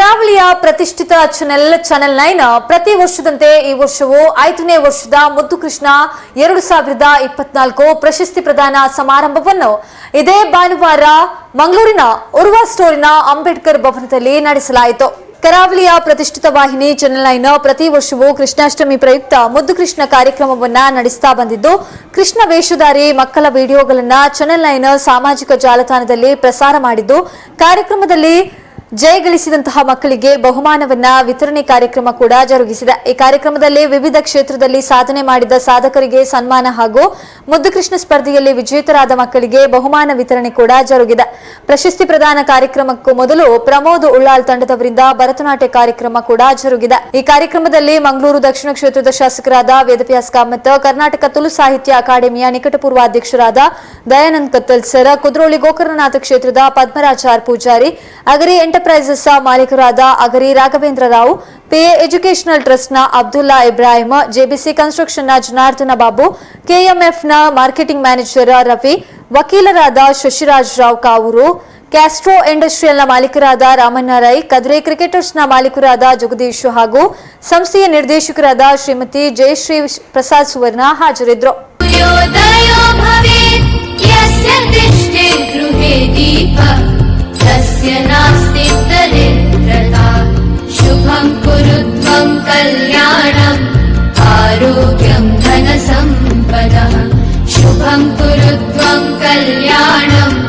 ಕರಾವಳಿಯ ಪ್ರತಿಷ್ಠಿತ channel channel nine ಪ್ರತಿ ವರ್ಷದಂತೆ ಈ ವರ್ಷವೂ ಐದನೇ ವರ್ಷದ ಮುದ್ದು ಕೃಷ್ಣ ಎರಡು ಸಾವಿರದ ಇಪ್ಪತ್ನಾಲ್ಕು ಪ್ರಶಸ್ತಿ ಪ್ರದಾನ ಸಮಾರಂಭವನ್ನು ಇದೇ ಭಾನುವಾರ ಮಂಗಳೂರಿನ ಉರ್ವಾ ಸ್ಟೋರಿನ ಅಂಬೇಡ್ಕರ್ ಭವನದಲ್ಲಿ ನಡೆಸಲಾಯಿತು. ಕರಾವಳಿಯ ಪ್ರತಿಷ್ಠಿತ ವಾಹಿನಿ ಚಾನೆಲ್ ನೈನ್ ಪ್ರತಿ ವರ್ಷವೂ ಕೃಷ್ಣಾಷ್ಟಮಿ ಪ್ರಯುಕ್ತ ಮುದ್ದು ಕೃಷ್ಣ ಕಾರ್ಯಕ್ರಮವನ್ನ ನಡೆಸ್ತಾ ಬಂದಿದ್ದು, ಕೃಷ್ಣ ವೇಷಧಾರಿ ಮಕ್ಕಳ ವಿಡಿಯೋಗಳನ್ನ ಚಾನೆಲ್ ನೈನ್ ಸಾಮಾಜಿಕ ಜಾಲತಾಣದಲ್ಲಿ ಪ್ರಸಾರ ಮಾಡಿದ್ದು, ಕಾರ್ಯಕ್ರಮದಲ್ಲಿ ಜಯಗಳಿಸಿದಂತಹ ಮಕ್ಕಳಿಗೆ ಬಹುಮಾನವನ್ನ ವಿತರಣೆ ಕಾರ್ಯಕ್ರಮ ಕೂಡ ಜರುಗಿಸಿದೆ. ಈ ಕಾರ್ಯಕ್ರಮದಲ್ಲಿ ವಿವಿಧ ಕ್ಷೇತ್ರದಲ್ಲಿ ಸಾಧನೆ ಮಾಡಿದ ಸಾಧಕರಿಗೆ ಸನ್ಮಾನ ಹಾಗೂ ಮುದ್ದುಕೃಷ್ಣ ಸ್ಪರ್ಧೆಯಲ್ಲಿ ವಿಜೇತರಾದ ಮಕ್ಕಳಿಗೆ ಬಹುಮಾನ ವಿತರಣೆ ಕೂಡ ಜರುಗಿದೆ. ಪ್ರಶಸ್ತಿ ಪ್ರದಾನ ಕಾರ್ಯಕ್ರಮಕ್ಕೂ ಮೊದಲು ಪ್ರಮೋದ್ ಉಳ್ಳಾಲ್ ತಂಡದವರಿಂದ ಭರತನಾಟ್ಯ ಕಾರ್ಯಕ್ರಮ ಕೂಡ ಜರುಗಿದೆ. ಈ ಕಾರ್ಯಕ್ರಮದಲ್ಲಿ ಮಂಗಳೂರು ದಕ್ಷಿಣ ಕ್ಷೇತ್ರದ ಶಾಸಕರಾದ ವೇದವ್ಯಾಸ್ ಕಾಮತ್, ಕರ್ನಾಟಕ ತುಳು ಸಾಹಿತ್ಯ ಅಕಾಡೆಮಿಯ ನಿಕಟಪೂರ್ವ ಅಧ್ಯಕ್ಷರಾದ ದಯಾನಂದ್ ಕತ್ತಲ್ ಸರ್ ಕುದ್ರೋಳಿ ಗೋಕರ್ಣನಾಥ ಕ್ಷೇತ್ರದ ಪದ್ಮರಾಚಾರ್ ಪೂಜಾರಿ, ಅಗರಿ ಎಂಟರ್ಪ್ರೈಸಸ್ ಮಾಲೀಕರಾದ ಅಗರಿ ರಾಘವೇಂದ್ರ ರಾವ್ ಪಿಎ ಎಜುಕೇಷನಲ್ ಟ್ರಸ್ಟ್ನ ಅಬ್ದುಲ್ಲಾ ಇಬ್ರಾಹಿಂ ಜೆಬಿಸಿ ಕನ್ಸ್ಟ್ರಕ್ಷನ್ನ ಜನಾರ್ದನ ಬಾಬು, ಕೆಎಂಎಫ್ನ ಮಾರ್ಕೆಟಿಂಗ್ ಮ್ಯಾನೇಜರ್ ರವಿ ವಕೀಲರಾದ ಶಶಿರಾಜ್ ರಾವ್ ಕಾವೂರು, ಕ್ಯಾಸ್ಟ್ರೋ ಇಂಡಸ್ಟ್ರಿಯಲ್ನ ಮಾಲೀಕರಾದ ರಾಮಣ್ಣ ರೈ ಕ್ರಿಕೆಟರ್ಸ್ ಕ್ರಿಕೆಟರ್ಸ್ನ ಮಾಲೀಕರಾದ ಜಗದೀಶ್ ಹಾಗೂ ಸಂಸ್ಥೆಯ ನಿರ್ದೇಶಕರಾದ ಶ್ರೀಮತಿ ಜಯಶ್ರೀ ಪ್ರಸಾದ್ ಸುವರ್ಣ ಹಾಜರಿದ್ದರು. नास्ति दरिद्रता। शुभं कुरु त्वं कल्याणम् आरोग्यं धनसम्पदः। शुभं कुरु त्वं कल्याणम्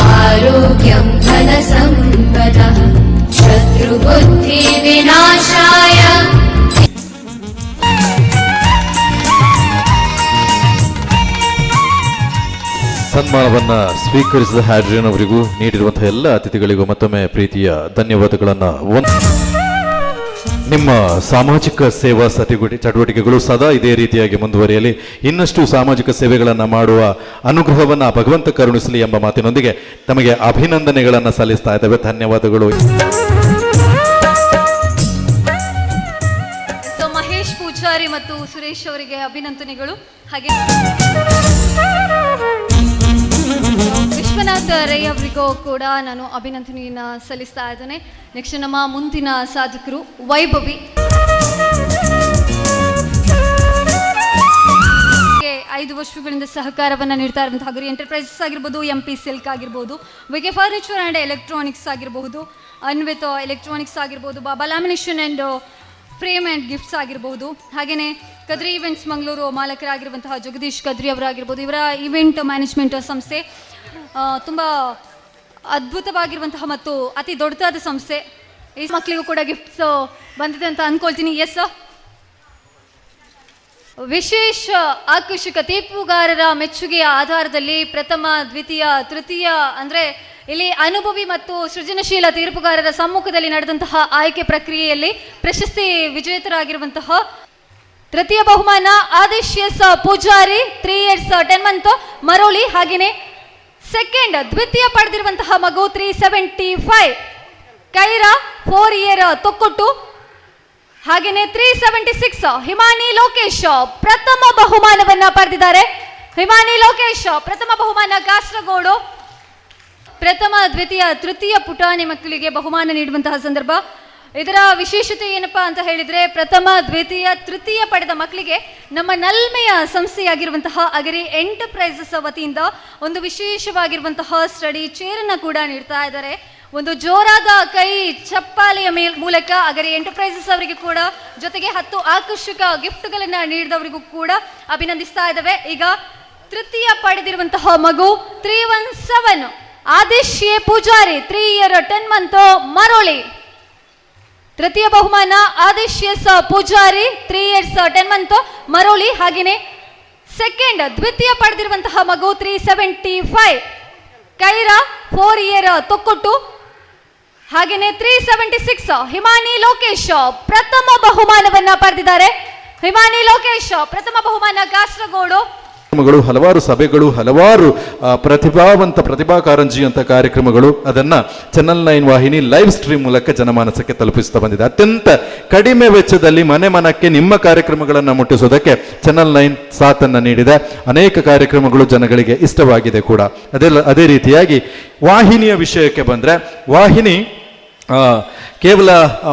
आरोग्यं धनसम्पदः ಸನ್ಮಾನವನ್ನ ಸ್ವೀಕರಿಸಿದ ಹ್ಯಾಡ್ರಿಯನ್ ಅವರಿಗೂ ನೀಡಿರುವಂತಹ ಎಲ್ಲ ಅತಿಥಿಗಳಿಗೂ ಮತ್ತೊಮ್ಮೆ ಪ್ರೀತಿಯ ಧನ್ಯವಾದಗಳನ್ನ ನಿಮ್ಮ ಸಾಮಾಜಿಕ ಸೇವಾ ಚಟುವಟಿ ಚಟುವಟಿಕೆಗಳು ಸದಾ ಇದೇ ರೀತಿಯಾಗಿ ಮುಂದುವರಿಯಲಿ. ಇನ್ನಷ್ಟು ಸಾಮಾಜಿಕ ಸೇವೆಗಳನ್ನು ಮಾಡುವ ಅನುಗ್ರಹವನ್ನ ಭಗವಂತ ಕರುಣಿಸಲಿ ಎಂಬ ಮಾತಿನೊಂದಿಗೆ ತಮಗೆ ಅಭಿನಂದನೆಗಳನ್ನು ಸಲ್ಲಿಸ್ತಾ ಇದ್ದೇವೆ. ಧನ್ಯವಾದಗಳು. ಮಹೇಶ್ ಪೂಜಾರಿ ಮತ್ತು ಸುರೇಶ್ ಅವರಿಗೆ ಅಭಿನಂದನೆಗಳು. ಹಾಗೆ ವಿಶ್ವನಾಥ್ ರೈ ಅವರಿಗೂ ಕೂಡ ನಾನು ಅಭಿನಂದನೆಯನ್ನ ಸಲ್ಲಿಸ್ತಾ ಇದ್ದೇನೆ. ನೆಕ್ಸ್ಟ್ ನಮ್ಮ ಮುಂದಿನ ಸಾಧಕರು ವೈಭವಿ. ಐದು ವರ್ಷಗಳಿಂದ ಸಹಕಾರವನ್ನು ನೀಡ್ತಾ ಇರುವಂತಹ ಗುರಿ ಎಂಟರ್ಪ್ರೈಸಸ್ ಆಗಿರ್ಬೋದು ಎಂ ಪಿ ಸಿಲ್ಕ್ ಆಗಿರ್ಬೋದು ವಿಕೆ ಫರ್ನಿಚರ್ ಆ್ಯಂಡ್ ಎಲೆಕ್ಟ್ರಾನಿಕ್ಸ್ ಆಗಿರಬಹುದು, ಅನ್ವಿತ ಎಲೆಕ್ಟ್ರಾನಿಕ್ಸ್ ಆಗಿರ್ಬೋದು, Baba lamination and frame and gifts ಆಗಿರ್ಬೋದು. ಹಾಗೆಯೇ ಕದ್ರಿ ಇವೆಂಟ್ಸ್ ಮಂಗಳೂರು ಮಾಲಕರಾಗಿರುವಂತಹ ಜಗದೀಶ್ ಕದ್ರಿ ಅವರಾಗಿರ್ಬೋದು. ಇವರ ಇವೆಂಟ್ ಮ್ಯಾನೇಜ್ಮೆಂಟ್ ಸಂಸ್ಥೆ ತುಂಬ ಅದ್ಭುತವಾಗಿರುವಂತಹ ಮತ್ತು ಅತಿ ದೊಡ್ಡದಾದ ಸಂಸ್ಥೆ. ಈ ಮಕ್ಕಳಿಗೂ ಕೂಡ ಗಿಫ್ಟ್ಸ್ ಬಂದಿದೆ ಅಂತ ಅಂದ್ಕೊಳ್ತೀನಿ ಎಸ್ ವಿಶೇಷ ಆಕರ್ಷಕ ತೀರ್ಪುಗಾರರ ಮೆಚ್ಚುಗೆಯ ಆಧಾರದಲ್ಲಿ ಪ್ರಥಮ, ದ್ವಿತೀಯ, ತೃತೀಯ ಅಂದ್ರೆ ಇಲ್ಲಿ ಅನುಭವಿ ಮತ್ತು ಸೃಜನಶೀಲ ತೀರ್ಪುಗಾರರ ಸಮ್ಮುಖದಲ್ಲಿ ನಡೆದಂತಹ ಆಯ್ಕೆ ಪ್ರಕ್ರಿಯೆಯಲ್ಲಿ ಪ್ರಶಸ್ತಿ ವಿಜೇತರಾಗಿರುವಂತಹ ತೃತೀಯ ಬಹುಮಾನ Adesh S Poojary three years ten month Maroli ಹಾಗೆಯೇ ಸೆಕೆಂಡ್ ದ್ವಿತೀಯ ಪಡೆದಿರುವಂತಹ ಮಗು three seventy five Kaira four year Thokkottu ಹಾಗೆಯೇ three seventy six Himani Lokesh ಪ್ರಥಮ ಬಹುಮಾನವನ್ನ ಪಡೆದಿದ್ದಾರೆ. ಹಿಮಾನಿ ಲೋಕೇಶ್ ಪ್ರಥಮ ಬಹುಮಾನ ಕಾಸರಗೋಡು. ಪ್ರಥಮ, ದ್ವಿತೀಯ, ತೃತೀಯ ಪುಟಾಣಿ ಮಕ್ಕಳಿಗೆ ಬಹುಮಾನ ನೀಡುವಂತಹ ಸಂದರ್ಭ. ಇದರ ವಿಶೇಷತೆ ಏನಪ್ಪಾ ಅಂತ ಹೇಳಿದ್ರೆ ಪ್ರಥಮ, ದ್ವಿತೀಯ, ತೃತೀಯ ಪಡೆದ ಮಕ್ಕಳಿಗೆ ನಮ್ಮ ನಲ್ಮೆಯ ಸಂಸ್ಥೆಯಾಗಿರುವಂತಹ ಅಗರಿ ಎಂಟರ್ಪ್ರೈಸಸ್ ವತಿಯಿಂದ ಒಂದು ವಿಶೇಷವಾಗಿರುವಂತಹ ಸ್ಟಡಿ ಚೇರನ್ನ ಕೂಡ ನೀಡ್ತಾ ಇದ್ದಾರೆ. ಒಂದು ಜೋರಾದ ಕೈ ಚಪ್ಪಾಲೆಯ ಮೇಲ್ ಮೂಲಕ ಅಗರಿ ಎಂಟರ್ಪ್ರೈಸಸ್ ಅವರಿಗೆ ಕೂಡ ಜೊತೆಗೆ ಹತ್ತು ಆಕರ್ಷಕ ಗಿಫ್ಟ್ಗಳನ್ನ ನೀಡಿದವರಿಗೂ ಕೂಡ ಅಭಿನಂದಿಸ್ತಾ ಇದ್ದಾವೆ. ಈಗ ತೃತೀಯ ಪಡೆದಿರುವಂತಹ ಮಗು three one seven Adesh Poojary three year ten month Maroli. ತೃತೀಯ ಬಹುಮಾನ Adesh S Poojary three years ten month Maroli ಹಾಗೇನೆ ಸೆಕೆಂಡ್ ದ್ವಿತೀಯ ಪಡೆದಿರುವಂತಹ ಮಗು three seventy five Kaira four year Thokkottu ಹಾಗೇನೆ three seventy six Himani Lokesh ಪ್ರಥಮ ಬಹುಮಾನವನ್ನ ಪಡೆದಿದ್ದಾರೆ. ಹಿಮಾನಿ ಲೋಕೇಶ್ ಪ್ರಥಮ ಬಹುಮಾನ ಕಾಸರಗೋಡು. ಕಾರ್ಯಕ್ರಮಗಳು, ಹಲವಾರು ಸಭೆಗಳು, ಹಲವಾರು ಪ್ರತಿಭಾವಂತ ಪ್ರತಿಭಾ ಕಾರಂಜಿ ಅಂತ ಕಾರ್ಯಕ್ರಮಗಳು ಅದನ್ನ ಚಾನಲ್ ನೈನ್ ವಾಹಿನಿ ಲೈವ್ ಸ್ಟ್ರೀಮ್ ಮೂಲಕ ಜನಮಾನಸಕ್ಕೆ ತಲುಪಿಸ್ತಾ ಬಂದಿದೆ. ಅತ್ಯಂತ ಕಡಿಮೆ ವೆಚ್ಚದಲ್ಲಿ ಮನೆ ಮನಕ್ಕೆ ನಿಮ್ಮ ಕಾರ್ಯಕ್ರಮಗಳನ್ನು ಮುಟ್ಟಿಸೋದಕ್ಕೆ ಚಾನಲ್ ನೈನ್ ಸಾಥನ್ನ ನೀಡಿದೆ. ಅನೇಕ ಕಾರ್ಯಕ್ರಮಗಳು ಜನಗಳಿಗೆ ಇಷ್ಟವಾಗಿದೆ ಕೂಡ. ಅದೆಲ್ಲ ಅದೇ ರೀತಿಯಾಗಿ ವಾಹಿನಿಯ ವಿಷಯಕ್ಕೆ ಬಂದ್ರೆ, ವಾಹಿನಿ ಕೇವಲ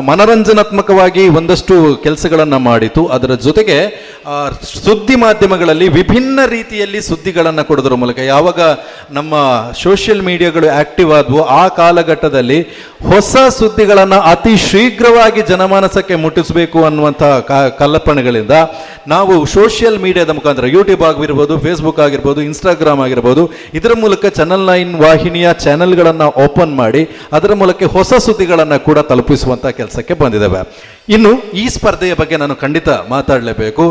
ಮನರಂಜನಾತ್ಮಕವಾಗಿ ಒಂದಷ್ಟು ಕೆಲಸಗಳನ್ನು ಮಾಡಿತು. ಅದರ ಜೊತೆಗೆ ಸುದ್ದಿ ಮಾಧ್ಯಮಗಳಲ್ಲಿ ವಿಭಿನ್ನ ರೀತಿಯಲ್ಲಿ ಸುದ್ದಿಗಳನ್ನು ಕೊಡೋದ್ರ ಮೂಲಕ. ಯಾವಾಗ ನಮ್ಮ ಸೋಷಿಯಲ್ ಮೀಡಿಯಾಗಳು ಆಕ್ಟಿವ್ ಆದವು, ಆ ಕಾಲಘಟ್ಟದಲ್ಲಿ ಹೊಸ ಸುದ್ದಿಗಳನ್ನು ಅತಿ ಶೀಘ್ರವಾಗಿ ಜನಮಾನಸಕ್ಕೆ ಮುಟ್ಟಿಸಬೇಕು ಅನ್ನುವಂಥ ಕಲ್ಪನೆಗಳಿಂದ ನಾವು ಸೋಷಿಯಲ್ ಮೀಡಿಯಾದ ಮುಖಾಂತರ ಯೂಟ್ಯೂಬ್ ಆಗಿರ್ಬೋದು ಫೇಸ್ಬುಕ್ ಆಗಿರ್ಬೋದು ಇನ್ಸ್ಟಾಗ್ರಾಮ್ ಆಗಿರ್ಬೋದು, ಇದರ ಮೂಲಕ ಚಾನಲ್ ನೈನ್ ವಾಹಿನಿಯ ಚಾನೆಲ್ಗಳನ್ನು ಓಪನ್ ಮಾಡಿ, ಅದರ ಮೂಲಕ ಹೊಸ ಸುದ್ದಿಗಳನ್ನು ಕೂಡ ತಲುಪಿಸುವಂಥ ಕೆಲಸಕ್ಕೆ ಬಂದಿದ್ದಾವೆ ಇನ್ನು ಈ ಸ್ಪರ್ಧೆಯ ಬಗ್ಗೆ ನಾನು ಖಂಡಿತ ಮಾತಾಡಲೇಬೇಕು.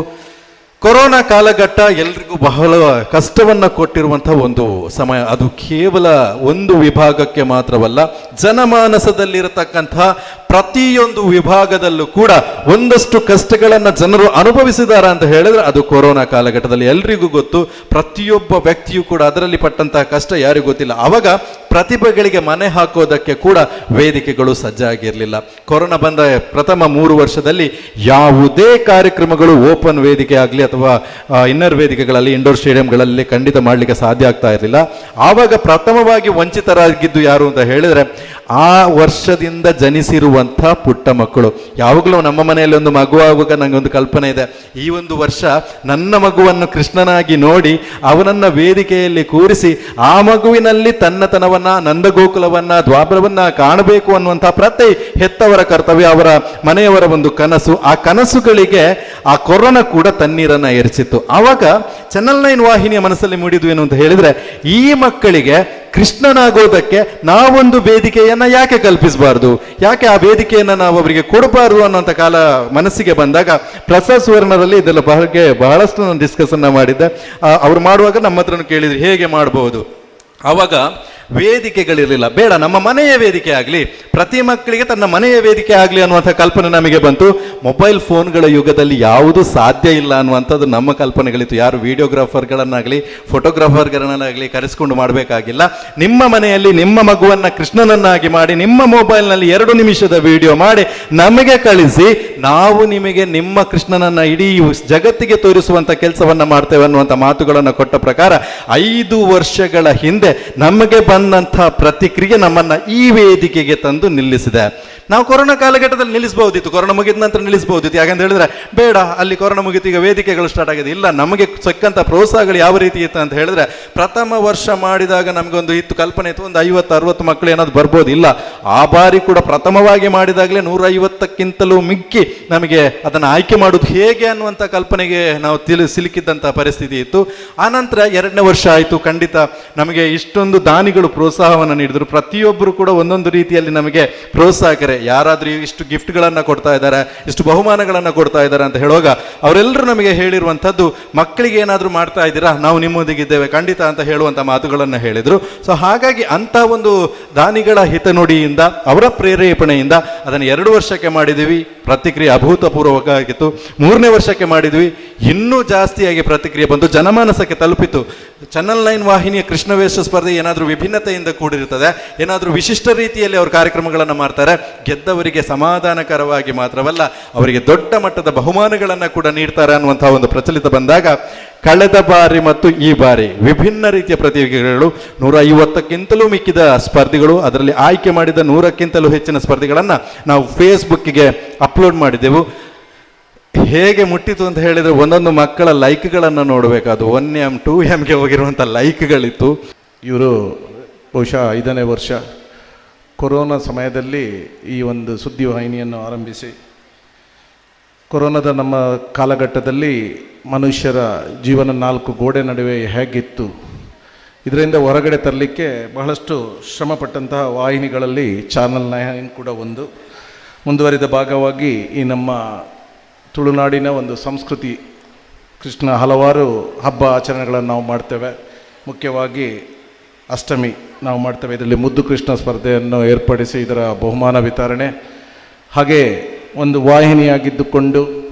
ಕೊರೋನಾ ಕಾಲಘಟ್ಟ ಎಲ್ರಿಗೂ ಬಹಳ ಕಷ್ಟವನ್ನು ಕೊಟ್ಟಿರುವಂತಹ ಒಂದು ಸಮಯ. ಅದು ಕೇವಲ ಒಂದು ವಿಭಾಗಕ್ಕೆ ಮಾತ್ರವಲ್ಲ ಜನಮಾನಸದಲ್ಲಿರತಕ್ಕಂತಹ ಪ್ರತಿಯೊಂದು ವಿಭಾಗದಲ್ಲೂ ಕೂಡ ಒಂದಷ್ಟು ಕಷ್ಟಗಳನ್ನು ಜನರು ಅನುಭವಿಸಿದಾರ ಅಂತ ಹೇಳಿದ್ರೆ ಅದು ಕೊರೋನಾ ಕಾಲಘಟ್ಟದಲ್ಲಿ ಎಲ್ರಿಗೂ ಗೊತ್ತು. ಪ್ರತಿಯೊಬ್ಬ ವ್ಯಕ್ತಿಯೂ ಕೂಡ ಅದರಲ್ಲಿ ಪಟ್ಟಂತಹ ಕಷ್ಟ ಯಾರಿಗೂ ಗೊತ್ತಿಲ್ಲ. ಅವಾಗ ಪ್ರತಿಭೆಗಳಿಗೆ ಮನೆ ಹಾಕೋದಕ್ಕೆ ಕೂಡ ವೇದಿಕೆಗಳು ಸಜ್ಜಾಗಿರಲಿಲ್ಲ. ಕೊರೋನಾ ಬಂದ ಪ್ರಥಮ ಮೂರು ವರ್ಷದಲ್ಲಿ ಯಾವುದೇ ಕಾರ್ಯಕ್ರಮಗಳು ಓಪನ್ ವೇದಿಕೆ ಆಗಲಿ ಅಥವಾ ಇನ್ನರ್ ವೇದಿಕೆಗಳಲ್ಲಿ ಇಂಡೋರ್ ಸ್ಟೇಡಿಯಂಗಳಲ್ಲಿ ಖಂಡಿತ ಮಾಡಲಿಕ್ಕೆ ಸಾಧ್ಯ ಆಗ್ತಾ ಇರಲಿಲ್ಲ. ಆವಾಗ ಪ್ರಥಮವಾಗಿ ವಂಚಿತರಾಗಿದ್ದು ಯಾರು ಅಂತ ಹೇಳಿದ್ರೆ ಆ ವರ್ಷದಿಂದ ಜನಿಸಿರುವಂಥ ಪುಟ್ಟ ಮಕ್ಕಳು. ಯಾವಾಗಲೂ ನಮ್ಮ ಮನೆಯಲ್ಲಿ ಒಂದು ಮಗು ಆಗುವಾಗ ಒಂದು ಕಲ್ಪನೆ ಇದೆ. ಈ ಒಂದು ವರ್ಷ ನನ್ನ ಮಗುವನ್ನು ಕೃಷ್ಣನಾಗಿ ನೋಡಿ ಅವನನ್ನು ವೇದಿಕೆಯಲ್ಲಿ ಕೂರಿಸಿ ಆ ಮಗುವಿನಲ್ಲಿ ತನ್ನತನವನ್ನು, ನಂದಗೋಕುಲವನ್ನು, ದ್ವಾಪರವನ್ನ ಕಾಣಬೇಕು ಅನ್ನುವಂಥ ಪ್ರತಿ ಹೆತ್ತವರ ಕರ್ತವ್ಯ ಅವರ ಮನೆಯವರ ಒಂದು ಕನಸು. ಆ ಕನಸುಗಳಿಗೆ ಆ ಕೊರೋನಾ ಕೂಡ ತಣ್ಣೀರನ್ನು ಎರಚಿತ್ತು. ಆವಾಗ ಚಾನಲ್ ನೈನ್ ವಾಹಿನಿಯ ಮನಸ್ಸಲ್ಲಿ ಮೂಡಿದ್ವಿ ಏನು ಅಂತ ಹೇಳಿದರೆ, ಈ ಮಕ್ಕಳಿಗೆ ಕೃಷ್ಣನಾಗೋದಕ್ಕೆ ನಾವೊಂದು ವೇದಿಕೆಯನ್ನು ಯಾಕೆ ಕಲ್ಪಿಸಬಾರ್ದು? ಯಾಕೆ ಆ ವೇದಿಕೆಯನ್ನು ನಾವು ಅವರಿಗೆ ಕೊಡಬಾರ್ದು ಅನ್ನೋಂಥ ಕಾಲ ಮನಸ್ಸಿಗೆ ಬಂದಾಗ ಪ್ರಸಾದ್ ಸುವರ್ಣರಲ್ಲಿ ಇದೆಲ್ಲ ಬಗ್ಗೆ ಬಹಳಷ್ಟು ನಾನು ಡಿಸ್ಕಸನ್ನು ಮಾಡಿದ್ದೆ. ಅವ್ರು ಮಾಡುವಾಗ ನಮ್ಮ ಹತ್ರನೂ ಕೇಳಿದ್ರು, ಹೇಗೆ ಮಾಡಬಹುದು ಆವಾಗ ವೇದಿಕೆಗಳಿರಲಿಲ್ಲ. ಬೇಡ, ನಮ್ಮ ಮನೆಯ ವೇದಿಕೆ ಆಗಲಿ, ಪ್ರತಿ ಮಕ್ಕಳಿಗೆ ತನ್ನ ಮನೆಯ ವೇದಿಕೆ ಆಗಲಿ ಅನ್ನುವಂಥ ಕಲ್ಪನೆ ನಮಗೆ ಬಂತು. ಮೊಬೈಲ್ ಫೋನ್ಗಳ ಯುಗದಲ್ಲಿ ಯಾವುದು ಸಾಧ್ಯ ಇಲ್ಲ ಅನ್ನುವಂಥದ್ದು ನಮ್ಮ ಕಲ್ಪನೆಗಳಿತ್ತು. ಯಾರು ವಿಡಿಯೋಗ್ರಾಫರ್ಗಳನ್ನಾಗಲಿ, ಫೋಟೋಗ್ರಾಫರ್ಗಳನ್ನಾಗಲಿ ಕರೆಸ್ಕೊಂಡು ಮಾಡಬೇಕಾಗಿಲ್ಲ. ನಿಮ್ಮ ಮನೆಯಲ್ಲಿ ನಿಮ್ಮ ಮಗುವನ್ನ ಕೃಷ್ಣನನ್ನಾಗಿ ಮಾಡಿ, ನಿಮ್ಮ ಮೊಬೈಲ್ನಲ್ಲಿ ಎರಡು ನಿಮಿಷದ ವಿಡಿಯೋ ಮಾಡಿ, ನಮಗೆ ಕಳಿಸಿ, ನಾವು ನಿಮಗೆ ನಿಮ್ಮ ಕೃಷ್ಣನನ್ನು ಇಡೀ ಜಗತ್ತಿಗೆ ತೋರಿಸುವಂತ ಕೆಲಸವನ್ನ ಮಾಡ್ತೇವೆ ಅನ್ನುವಂಥ ಮಾತುಗಳನ್ನು ಕೊಟ್ಟ ಪ್ರಕಾರ, ಐದು ವರ್ಷಗಳ ಹಿಂದೆ ನಮಗೆ ಬಂದಂಥ ಪ್ರತಿಕ್ರಿಯೆ ನಮ್ಮನ್ನ ಈ ವೇದಿಕೆಗೆ ತಂದು ನಿಲ್ಲಿಸಿದೆ. ನಾವು ಕೊರೋನಾ ಕಾಲಘಟ್ಟದಲ್ಲಿ ನಿಲ್ಲಿಸಬಹುದಿತ್ತು. ಕೊರೋನಾ ಮುಗಿದ ನಂತರ ನಿಲ್ಲಿಸಬಹುದಿತ್ತು. ಯಾಕಂತ ಹೇಳಿದ್ರೆ, ಬೇಡ, ಅಲ್ಲಿ ಕೊರೋನಾ ಮುಗಿತು, ಈಗ ವೇದಿಕೆಗಳು ಸ್ಟಾರ್ಟ್ ಆಗಿದೆ. ಇಲ್ಲ, ನಮಗೆ ಸಕ್ಕಂತ ಪ್ರೋತ್ಸಾಹಗಳು ಯಾವ ರೀತಿ ಇತ್ತು ಅಂತ ಹೇಳಿದ್ರೆ, ಪ್ರಥಮ ವರ್ಷ ಮಾಡಿದಾಗ ನಮಗೊಂದು ಇತ್ತು, ಕಲ್ಪನೆ ಇತ್ತು, ಒಂದು ಐವತ್ತು, ಅರವತ್ತು ಮಕ್ಕಳು ಏನಾದ್ರು ಬರ್ಬೋದು? ಇಲ್ಲ. ಆ ಬಾರಿ ಕೂಡ ಪ್ರಥಮವಾಗಿ ಮಾಡಿದಾಗಲೇ ನೂರ ಐವತ್ತಕ್ಕಿಂತಲೂ ಮಿಕ್ಕಿ ನಮಗೆ ಅದನ್ನು ಆಯ್ಕೆ ಮಾಡೋದು ಹೇಗೆ ಅನ್ನುವಂಥ ಕಲ್ಪನೆಗೆ ನಾವು ತಿಳಿ, ಸಿಲುಕಿದ್ದಂಥ ಪರಿಸ್ಥಿತಿ ಇತ್ತು. ಆನಂತರ ಎರಡನೇ ವರ್ಷ ಆಯಿತು. ಖಂಡಿತ ನಮಗೆ ಇಷ್ಟೊಂದು ದಾನಿಗಳು ಪ್ರೋತ್ಸಾಹವನ್ನು ನೀಡಿದ್ರು. ಪ್ರತಿಯೊಬ್ಬರು ಕೂಡ ಒಂದೊಂದು ರೀತಿಯಲ್ಲಿ ನಮಗೆ ಪ್ರೋತ್ಸಾಹಕರೇ. ಯಾರಾದರೂ ಇಷ್ಟು ಗಿಫ್ಟ್ಗಳನ್ನು ಕೊಡ್ತಾ ಇದ್ದಾರೆ, ಇಷ್ಟು ಬಹುಮಾನಗಳನ್ನು ಕೊಡ್ತಾ ಇದ್ದಾರೆ ಅಂತ ಹೇಳುವಾಗ ಅವರೆಲ್ಲರೂ ನಮಗೆ ಹೇಳಿರುವಂಥದ್ದು, ಮಕ್ಕಳಿಗೆ ಏನಾದರೂ ಮಾಡ್ತಾ ಇದ್ದೀರಾ? ನಾವು ನಿಮ್ಮೊಂದಿಗಿದ್ದೇವೆ, ಖಂಡಿತ ಅಂತ ಹೇಳುವಂಥ ಮಾತುಗಳನ್ನು ಹೇಳಿದರು. ಸೊ ಹಾಗಾಗಿ ಅಂಥ ಒಂದು ದಾನಿಗಳ ಹಿತನುಡಿಯಿಂದ ಅವರ ಪ್ರೇರೇಪಣೆಯಿಂದ ಅದನ್ನು ಎರಡು ವರ್ಷಕ್ಕೆ ಮಾಡಿದ್ದೀವಿ. ಪ್ರತಿಕ್ರಿಯೆ ಅಭೂತಪೂರ್ವಕ ಆಗಿತ್ತು. ಮೂರನೇ ವರ್ಷಕ್ಕೆ ಮಾಡಿದ್ವಿ. ಇನ್ನೂ ಜಾಸ್ತಿಯಾಗಿ ಪ್ರತಿಕ್ರಿಯೆ ಬಂದು ಜನಮಾನಸಕ್ಕೆ ತಲುಪಿತು ಚಾನಲ್ ನೈನ್ ವಾಹಿನಿಯ ಕೃಷ್ಣವೇಶ ಸ್ಪರ್ಧೆ ಏನಾದರೂ ವಿಭಿನ್ನತೆಯಿಂದ ಕೂಡಿರುತ್ತದೆ. ಏನಾದರೂ ವಿಶಿಷ್ಟ ರೀತಿಯಲ್ಲಿ ಅವರು ಕಾರ್ಯಕ್ರಮಗಳನ್ನು ಮಾಡ್ತಾರೆ, ಗೆದ್ದವರಿಗೆ ಸಮಾಧಾನಕರವಾಗಿ ಮಾತ್ರವಲ್ಲ, ಅವರಿಗೆ ದೊಡ್ಡ ಮಟ್ಟದ ಬಹುಮಾನಗಳನ್ನು ಕೂಡ ನೀಡ್ತಾರೆ ಅನ್ನುವಂಥ ಒಂದು ಪ್ರಚಲಿತ ಬಂದಾಗ, ಕಳೆದ ಬಾರಿ ಮತ್ತು ಈ ಬಾರಿ ವಿಭಿನ್ನ ರೀತಿಯ ಪ್ರತಿಯೋಗಿಗಳು ನೂರ ಐವತ್ತಕ್ಕಿಂತಲೂ ಮಿಕ್ಕಿದ ಸ್ಪರ್ಧಿಗಳು, ಅದರಲ್ಲಿ ಆಯ್ಕೆ ಮಾಡಿದ ನೂರಕ್ಕಿಂತಲೂ ಹೆಚ್ಚಿನ ಸ್ಪರ್ಧಿಗಳನ್ನು ನಾವು ಫೇಸ್ಬುಕ್ಕಿಗೆ ಅಪ್ಲೋಡ್ ಮಾಡಿದೆವು. ಹೇಗೆ ಮುಟ್ಟಿತು ಅಂತ ಹೇಳಿದರೆ ಒಂದೊಂದು ಮಕ್ಕಳ ಲೈಕ್ಗಳನ್ನು ನೋಡಬೇಕು ಒನ್ ಎಂ, ಟೂ ಎಮ್ಗೆ ಹೋಗಿರುವಂಥ ಲೈಕ್ಗಳಿತ್ತು. ಇವರು ಬಹುಶಃ ಐದನೇ ವರ್ಷ ಕೊರೋನಾ ಸಮಯದಲ್ಲಿ ಈ ಒಂದು ಸುದ್ದಿವಾಹಿನಿಯನ್ನು ಆರಂಭಿಸಿ. ಕೊರೋನಾದ ನಮ್ಮ ಕಾಲಘಟ್ಟದಲ್ಲಿ ಮನುಷ್ಯರ ಜೀವನ ನಾಲ್ಕು ಗೋಡೆ ನಡುವೆ ಹೇಗಿತ್ತು, ಇದರಿಂದ ಹೊರಗಡೆ ತರಲಿಕ್ಕೆ ಬಹಳಷ್ಟು ಶ್ರಮಪಟ್ಟಂತಹ ವಾಹಿನಿಗಳಲ್ಲಿ ಚಾನಲ್ ನೈನ್ ಕೂಡ ಒಂದು. ಮುಂದುವರಿದ ಭಾಗವಾಗಿ ಈ ನಮ್ಮ ತುಳುನಾಡಿನ ಒಂದು ಸಂಸ್ಕೃತಿ ಕೃಷ್ಣ ಹಲವಾರು ಹಬ್ಬ ಆಚರಣೆಗಳನ್ನು ನಾವು ಮಾಡ್ತೇವೆ. ಮುಖ್ಯವಾಗಿ ಅಷ್ಟಮಿ ನಾವು ಮಾಡ್ತೇವೆ. ಇದರಲ್ಲಿ ಮುದ್ದು ಕೃಷ್ಣ ಸ್ಪರ್ಧೆಯನ್ನು ಏರ್ಪಡಿಸಿ ಇದರ ಬಹುಮಾನ ವಿತರಣೆ. ಹಾಗೆ ಒಂದು ವಾಹಿನಿಯಾಗಿದ್ದುಕೊಂಡು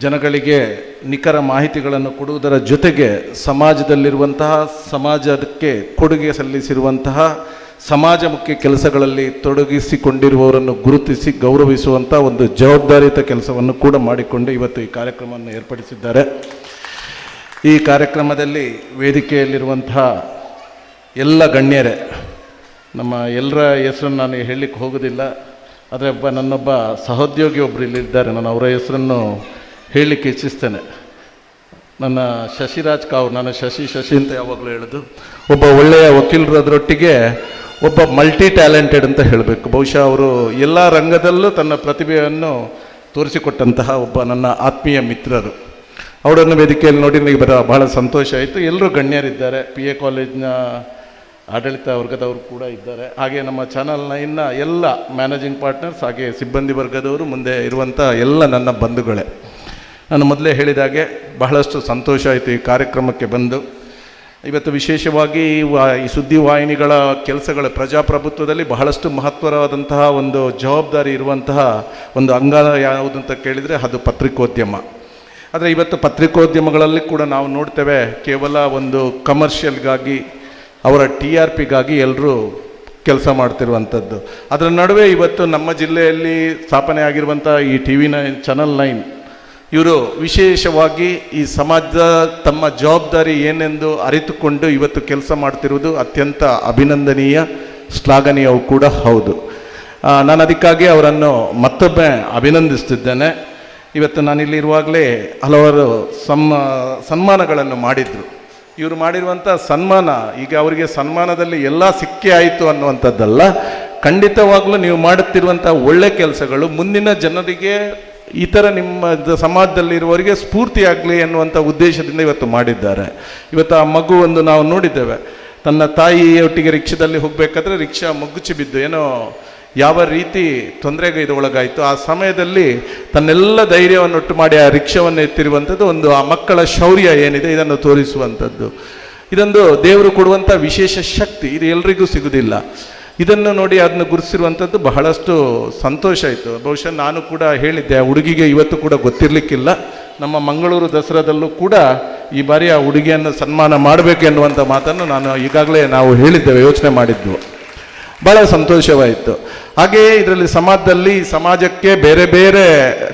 ಜನಗಳಿಗೆ ನಿಖರ ಮಾಹಿತಿಗಳನ್ನು ಕೊಡುವುದರ ಜೊತೆಗೆ ಸಮಾಜದಲ್ಲಿರುವಂತಹ, ಸಮಾಜಕ್ಕೆ ಕೊಡುಗೆ ಸಲ್ಲಿಸಿರುವಂತಹ ಸಮಾಜಮುಖಿ ಕೆಲಸಗಳಲ್ಲಿ ತೊಡಗಿಸಿಕೊಂಡಿರುವವರನ್ನು ಗುರುತಿಸಿ ಗೌರವಿಸುವಂಥ ಒಂದು ಜವಾಬ್ದಾರಿಯುತ ಕೆಲಸವನ್ನು ಕೂಡ ಮಾಡಿಕೊಂಡು ಇವತ್ತು ಈ ಕಾರ್ಯಕ್ರಮವನ್ನು ಏರ್ಪಡಿಸಿದ್ದಾರೆ. ಈ ಕಾರ್ಯಕ್ರಮದಲ್ಲಿ ವೇದಿಕೆಯಲ್ಲಿರುವಂತಹ ಎಲ್ಲ ಗಣ್ಯರೇ, ನಮ್ಮ ಎಲ್ಲರ ಹೆಸರನ್ನು ನಾನು ಹೇಳಲಿಕ್ಕೆ ಹೋಗೋದಿಲ್ಲ, ಆದರೆ ಒಬ್ಬ ನನ್ನೊಬ್ಬ ಸಹೋದ್ಯೋಗಿ ಒಬ್ಬರು ಇಲ್ಲಿದ್ದಾರೆ ನಾನು ಅವರ ಹೆಸರನ್ನು ಹೇಳಲಿಕ್ಕೆ ಇಚ್ಛಿಸ್ತೇನೆ. ನನ್ನ ಶಶಿರಾಜ್ ಕಾವ್ ನಾನು ಶಶಿ ಶಶಿ ಅಂತ ಯಾವಾಗಲೂ ಹೇಳೋದು, ಒಬ್ಬ ಒಳ್ಳೆಯ ವಕೀಲರದರೊಟ್ಟಿಗೆ ಒಬ್ಬ ಮಲ್ಟಿ ಟ್ಯಾಲೆಂಟೆಡ್ ಅಂತ ಹೇಳಬೇಕು. ಬಹುಶಃ ಅವರು ಎಲ್ಲ ರಂಗದಲ್ಲೂ ತನ್ನ ಪ್ರತಿಭೆಯನ್ನು ತೋರಿಸಿಕೊಟ್ಟಂತಹ ಒಬ್ಬ ನನ್ನ ಆತ್ಮೀಯ ಮಿತ್ರರು. ಅವರನ್ನು ವೇದಿಕೆಯಲ್ಲಿ ನೋಡಿ ನನಗೆ ಬರೋ ಬಹಳ ಸಂತೋಷ ಆಯಿತು. ಎಲ್ಲರೂ ಗಣ್ಯರಿದ್ದಾರೆ. ಪಿ ಎ ಕಾಲೇಜ್ನ ಆಡಳಿತ ವರ್ಗದವರು ಕೂಡ ಇದ್ದಾರೆ. ಹಾಗೆ ನಮ್ಮ ಚಾನಲ್ ನೈನ್ನ ಎಲ್ಲ ಮ್ಯಾನೇಜಿಂಗ್ ಪಾರ್ಟ್ನರ್ಸ್ ಹಾಗೆ ಸಿಬ್ಬಂದಿ ವರ್ಗದವರು ಮುಂದೆ ಇರುವಂಥ ಎಲ್ಲ ನನ್ನ ಬಂಧುಗಳೇ. ನಾನು ಮೊದಲೇ ಹೇಳಿದಾಗೆ ಬಹಳಷ್ಟು ಸಂತೋಷ ಆಯಿತು ಈ ಕಾರ್ಯಕ್ರಮಕ್ಕೆ ಬಂದು. ಇವತ್ತು ವಿಶೇಷವಾಗಿ ಈ ಸುದ್ದಿವಾಹಿನಿಗಳ ಕೆಲಸಗಳ ಪ್ರಜಾಪ್ರಭುತ್ವದಲ್ಲಿ ಬಹಳಷ್ಟು ಮಹತ್ವವಾದಂತಹ ಒಂದು ಜವಾಬ್ದಾರಿ ಇರುವಂತಹ ಒಂದು ಅಂಗ ಯಾವುದು ಅಂತ ಕೇಳಿದರೆ ಅದು ಪತ್ರಿಕೋದ್ಯಮ. ಆದರೆ ಇವತ್ತು ಪತ್ರಿಕೋದ್ಯಮಗಳಲ್ಲಿ ಕೂಡ ನಾವು ನೋಡ್ತೇವೆ ಕೇವಲ ಒಂದು ಕಮರ್ಷಿಯಲ್ಗಾಗಿ ಅವರ ಟಿ ಆರ್ ಪಿಗಾಗಿ ಎಲ್ಲರೂ ಕೆಲಸ ಮಾಡ್ತಿರುವಂಥದ್ದು. ಅದರ ನಡುವೆ ಇವತ್ತು ನಮ್ಮ ಜಿಲ್ಲೆಯಲ್ಲಿ ಸ್ಥಾಪನೆ ಆಗಿರುವಂಥ ಈ T V nine, channel nine, ಇವರು ವಿಶೇಷವಾಗಿ ಈ ಸಮಾಜದ ತಮ್ಮ ಜವಾಬ್ದಾರಿ ಏನೆಂದು ಅರಿತುಕೊಂಡು ಇವತ್ತು ಕೆಲಸ ಮಾಡ್ತಿರುವುದು ಅತ್ಯಂತ ಅಭಿನಂದನೀಯ, ಶ್ಲಾಘನೀಯವು ಕೂಡ ಹೌದು. ನಾನು ಅದಕ್ಕಾಗಿ ಅವರನ್ನು ಮತ್ತೊಮ್ಮೆ ಅಭಿನಂದಿಸ್ತಿದ್ದೇನೆ. ಇವತ್ತು ನಾನಿಲ್ಲಿರುವಾಗಲೇ ಹಲವಾರು ಸಮ್ಮ, ಸನ್ಮಾನಗಳನ್ನು ಮಾಡಿದರು. ಇವರು ಮಾಡಿರುವಂಥ ಸನ್ಮಾನ, ಈಗ ಅವರಿಗೆ ಸನ್ಮಾನದಲ್ಲಿ ಎಲ್ಲ ಸಿಕ್ಕೇ ಆಯಿತು ಅನ್ನುವಂಥದ್ದಲ್ಲ, ಖಂಡಿತವಾಗಲೂ ನೀವು ಮಾಡುತ್ತಿರುವಂಥ ಒಳ್ಳೆ ಕೆಲಸಗಳು, ಮುಂದಿನ ಜನರಿಗೆ ಇತರ ನಿಮ್ಮ ದ- ಸಮಾಜದಲ್ಲಿರುವವರಿಗೆ ಸ್ಫೂರ್ತಿಯಾಗಲಿ ಅನ್ನುವಂಥ ಉದ್ದೇಶದಿಂದ ಇವತ್ತು ಮಾಡಿದ್ದಾರೆ. ಇವತ್ತು ಆ ಮಗು ಒಂದು ನಾವು ನೋಡಿದ್ದೇವೆ, ತನ್ನ ತಾಯಿಯೊಟ್ಟಿಗೆ ರಿಕ್ಷಾದಲ್ಲಿ ಹೋಗಬೇಕಾದ್ರೆ ರಿಕ್ಷಾ ಮಗ್ಗುಚಿ ಬಿದ್ದು ಏನೋ ಯಾವ ರೀತಿ ತೊಂದರೆಗೆ ಇದು ಒಳಗಾಯಿತು ಆ ಸಮಯದಲ್ಲಿ ತನ್ನೆಲ್ಲ ಧೈರ್ಯವನ್ನು ಒಟ್ಟು ಮಾಡಿ ಆ ರಿಕ್ಷಾವನ್ನು ಎತ್ತಿರುವಂಥದ್ದು ಒಂದು ಆ ಮಕ್ಕಳ ಶೌರ್ಯ ಏನಿದೆ, ಇದನ್ನು ತೋರಿಸುವಂಥದ್ದು. ಇದೊಂದು ದೇವರು ಕೊಡುವಂಥ ವಿಶೇಷ ಶಕ್ತಿ, ಇದು ಎಲ್ರಿಗೂ ಸಿಗುವುದಿಲ್ಲ ಇದನ್ನು ನೋಡಿ ಅದನ್ನು ಗುರುತಿಸಿರುವಂಥದ್ದು ಬಹಳಷ್ಟು ಸಂತೋಷ ಆಯಿತು. ಬಹುಶಃ ನಾನು ಕೂಡ ಹೇಳಿದ್ದೆ, ಆ ಹುಡುಗಿಗೆ ಇವತ್ತು ಕೂಡ ಗೊತ್ತಿರಲಿಕ್ಕಿಲ್ಲ. ನಮ್ಮ ಮಂಗಳೂರು ದಸರಾದಲ್ಲೂ ಕೂಡ ಈ ಬಾರಿ ಆ ಹುಡುಗಿಯನ್ನು ಸನ್ಮಾನ ಮಾಡಬೇಕು ಎನ್ನುವಂಥ ಮಾತನ್ನು ನಾನು ಈಗಾಗಲೇ ನಾವು ಹೇಳಿದ್ದೇವೆ, ಯೋಚನೆ ಮಾಡಿದ್ದು ಭಾಳ ಸಂತೋಷವಾಯಿತು. ಹಾಗೆಯೇ ಇದರಲ್ಲಿ ಸಮಾಜದಲ್ಲಿ ಸಮಾಜಕ್ಕೆ ಬೇರೆ ಬೇರೆ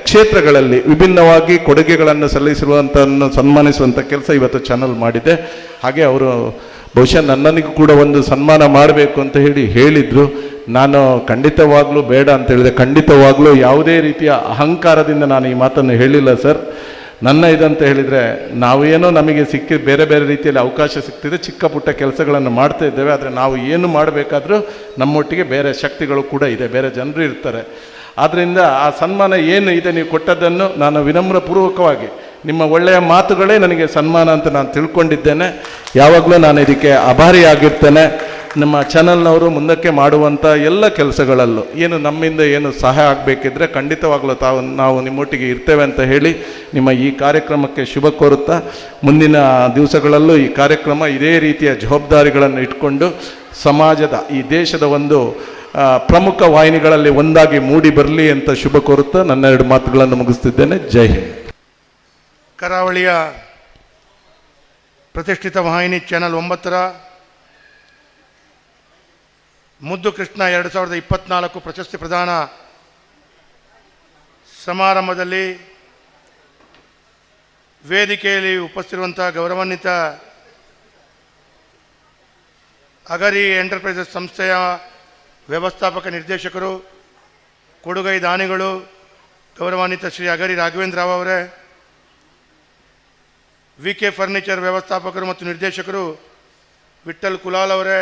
ಕ್ಷೇತ್ರಗಳಲ್ಲಿ ವಿಭಿನ್ನವಾಗಿ ಕೊಡುಗೆಗಳನ್ನು ಸಲ್ಲಿಸಿರುವಂಥ ಸನ್ಮಾನಿಸುವಂಥ ಕೆಲಸ ಇವತ್ತು ಚಾನಲ್ ಮಾಡಿದೆ. ಹಾಗೆ ಅವರು ಬಹುಶಃ ನನ್ನನಿಗೂ ಕೂಡ ಒಂದು ಸನ್ಮಾನ ಮಾಡಬೇಕು ಅಂತ ಹೇಳಿ ಹೇಳಿದ್ರು. ನಾನು ಖಂಡಿತವಾಗ್ಲೂ ಬೇಡ ಅಂತ ಹೇಳಿದೆ. ಖಂಡಿತವಾಗ್ಲೂ ಯಾವುದೇ ರೀತಿಯ ಅಹಂಕಾರದಿಂದ ನಾನು ಈ ಮಾತನ್ನು ಹೇಳಿಲ್ಲ, ಸರ್. ನನ್ನ ಇದಂತ ಹೇಳಿದರೆ ನಾವೇನೋ ನಮಗೆ ಸಿಕ್ಕಿ ಬೇರೆ ಬೇರೆ ರೀತಿಯಲ್ಲಿ ಅವಕಾಶ ಸಿಗ್ತಿದೆ, ಚಿಕ್ಕ ಪುಟ್ಟ ಕೆಲಸಗಳನ್ನು ಮಾಡ್ತಾ ಇದ್ದೇವೆ, ಆದರೆ ನಾವು ಏನು ಮಾಡಬೇಕಾದರೂ ನಮ್ಮೊಟ್ಟಿಗೆ ಬೇರೆ ಶಕ್ತಿಗಳು ಕೂಡ ಇದೆ, ಬೇರೆ ಜನರು ಇರ್ತಾರೆ. ಆದ್ದರಿಂದ ಆ ಸನ್ಮಾನ ಏನು ಇದೆ ನೀವು ಕೊಟ್ಟದ್ದನ್ನು ನಾನು ವಿನಮ್ರಪೂರ್ವಕವಾಗಿ ನಿಮ್ಮ ಒಳ್ಳೆಯ ಮಾತುಗಳೇ ನನಗೆ ಸನ್ಮಾನ ಅಂತ ನಾನು ತಿಳ್ಕೊಂಡಿದ್ದೇನೆ. ಯಾವಾಗಲೂ ನಾನು ಇದಕ್ಕೆ ಅಭಾರಿಯಾಗಿರ್ತೇನೆ. ನಮ್ಮ ಚಾನಲ್ನವರು ಮುಂದಕ್ಕೆ ಮಾಡುವಂಥ ಎಲ್ಲ ಕೆಲಸಗಳಲ್ಲೂ ಏನು ನಮ್ಮಿಂದ ಏನು ಸಹಾಯ ಆಗಬೇಕಿದ್ರೆ ಖಂಡಿತವಾಗ್ಲೂ ತಾವು, ನಾವು ನಿಮ್ಮೊಟ್ಟಿಗೆ ಇರ್ತೇವೆ ಅಂತ ಹೇಳಿ ನಿಮ್ಮ ಈ ಕಾರ್ಯಕ್ರಮಕ್ಕೆ ಶುಭ ಕೋರುತ್ತಾ, ಮುಂದಿನ ದಿವಸಗಳಲ್ಲೂ ಈ ಕಾರ್ಯಕ್ರಮ ಇದೇ ರೀತಿಯ ಜವಾಬ್ದಾರಿಗಳನ್ನು ಇಟ್ಕೊಂಡು ಸಮಾಜದ, ಈ ದೇಶದ ಒಂದು ಪ್ರಮುಖ ವಾಹಿನಿಗಳಲ್ಲಿ ಒಂದಾಗಿ ಮೂಡಿ ಬರಲಿ ಅಂತ ಶುಭ ಕೋರುತ್ತಾ ನನ್ನ ಎರಡು ಮಾತುಗಳನ್ನು ಮುಗಿಸ್ತಿದ್ದೇನೆ. ಜೈ ಹಿಂದ್. ಕರಾವಳಿಯ ಪ್ರತಿಷ್ಠಿತ ವಾಹಿನಿ ಚಾನಲ್ ಒಂಬತ್ತರ ಮುದ್ದು ಕೃಷ್ಣ ಎರಡು ಸಾವಿರದ ಇಪ್ಪತ್ನಾಲ್ಕು ಪ್ರಶಸ್ತಿ ಪ್ರದಾನ ಸಮಾರಂಭದಲ್ಲಿ ವೇದಿಕೆಯಲ್ಲಿ ಉಪಸ್ಥಿರುವಂಥ ಗೌರವಾನ್ವಿತ ಅಗರಿ ಎಂಟರ್ಪ್ರೈಸಸ್ ಸಂಸ್ಥೆಯ ವ್ಯವಸ್ಥಾಪಕ ನಿರ್ದೇಶಕರು, ಕೊಡುಗೈ ದಾನಿಗಳು, ಗೌರವಾನ್ವಿತ ಶ್ರೀ ಅಗರಿ ರಾಘವೇಂದ್ರ ರಾವ್ ಅವರೇ ವಿ ಕೆ ಫರ್ನಿಚರ್ ವ್ಯವಸ್ಥಾಪಕರು ಮತ್ತು ನಿರ್ದೇಶಕರು ವಿಠಲ್ ಕುಲಾಲ್ ಅವರೇ.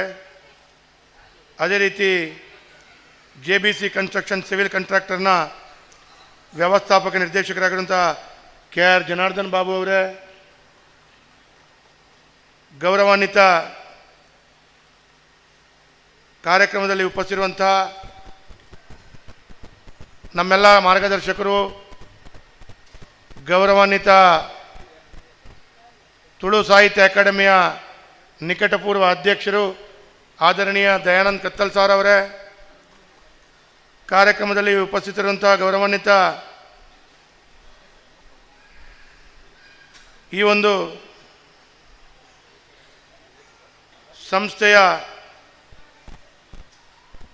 ಅದೇ ರೀತಿ J B C construction civil ಕಾಂಟ್ರಾಕ್ಟರ್ನ ವ್ಯವಸ್ಥಾಪಕ ನಿರ್ದೇಶಕರಾಗಿರುವಂಥ ಕೆ ಆರ್ ಜನಾರ್ದನ್ ಬಾಬು ಅವರೇ. ಗೌರವಾನ್ವಿತ ಕಾರ್ಯಕ್ರಮದಲ್ಲಿ ಉಪಸ್ಥಿರುವಂಥ ನಮ್ಮೆಲ್ಲ ಮಾರ್ಗದರ್ಶಕರು, ಗೌರವಾನ್ವಿತ ತುಳು ಸಾಹಿತ್ಯ ಅಕಾಡೆಮಿಯ ನಿಕಟಪೂರ್ವ ಅಧ್ಯಕ್ಷರು ಆದರಣೀಯ ದಯಾನಂದ್ ಕತ್ತಲ್ ಸಾರ್ ಅವರೇ. ಕಾರ್ಯಕ್ರಮದಲ್ಲಿ ಉಪಸ್ಥಿತರಿರುವಂಥ ಗೌರವಾನ್ವಿತ ಈ ಒಂದು ಸಂಸ್ಥೆಯ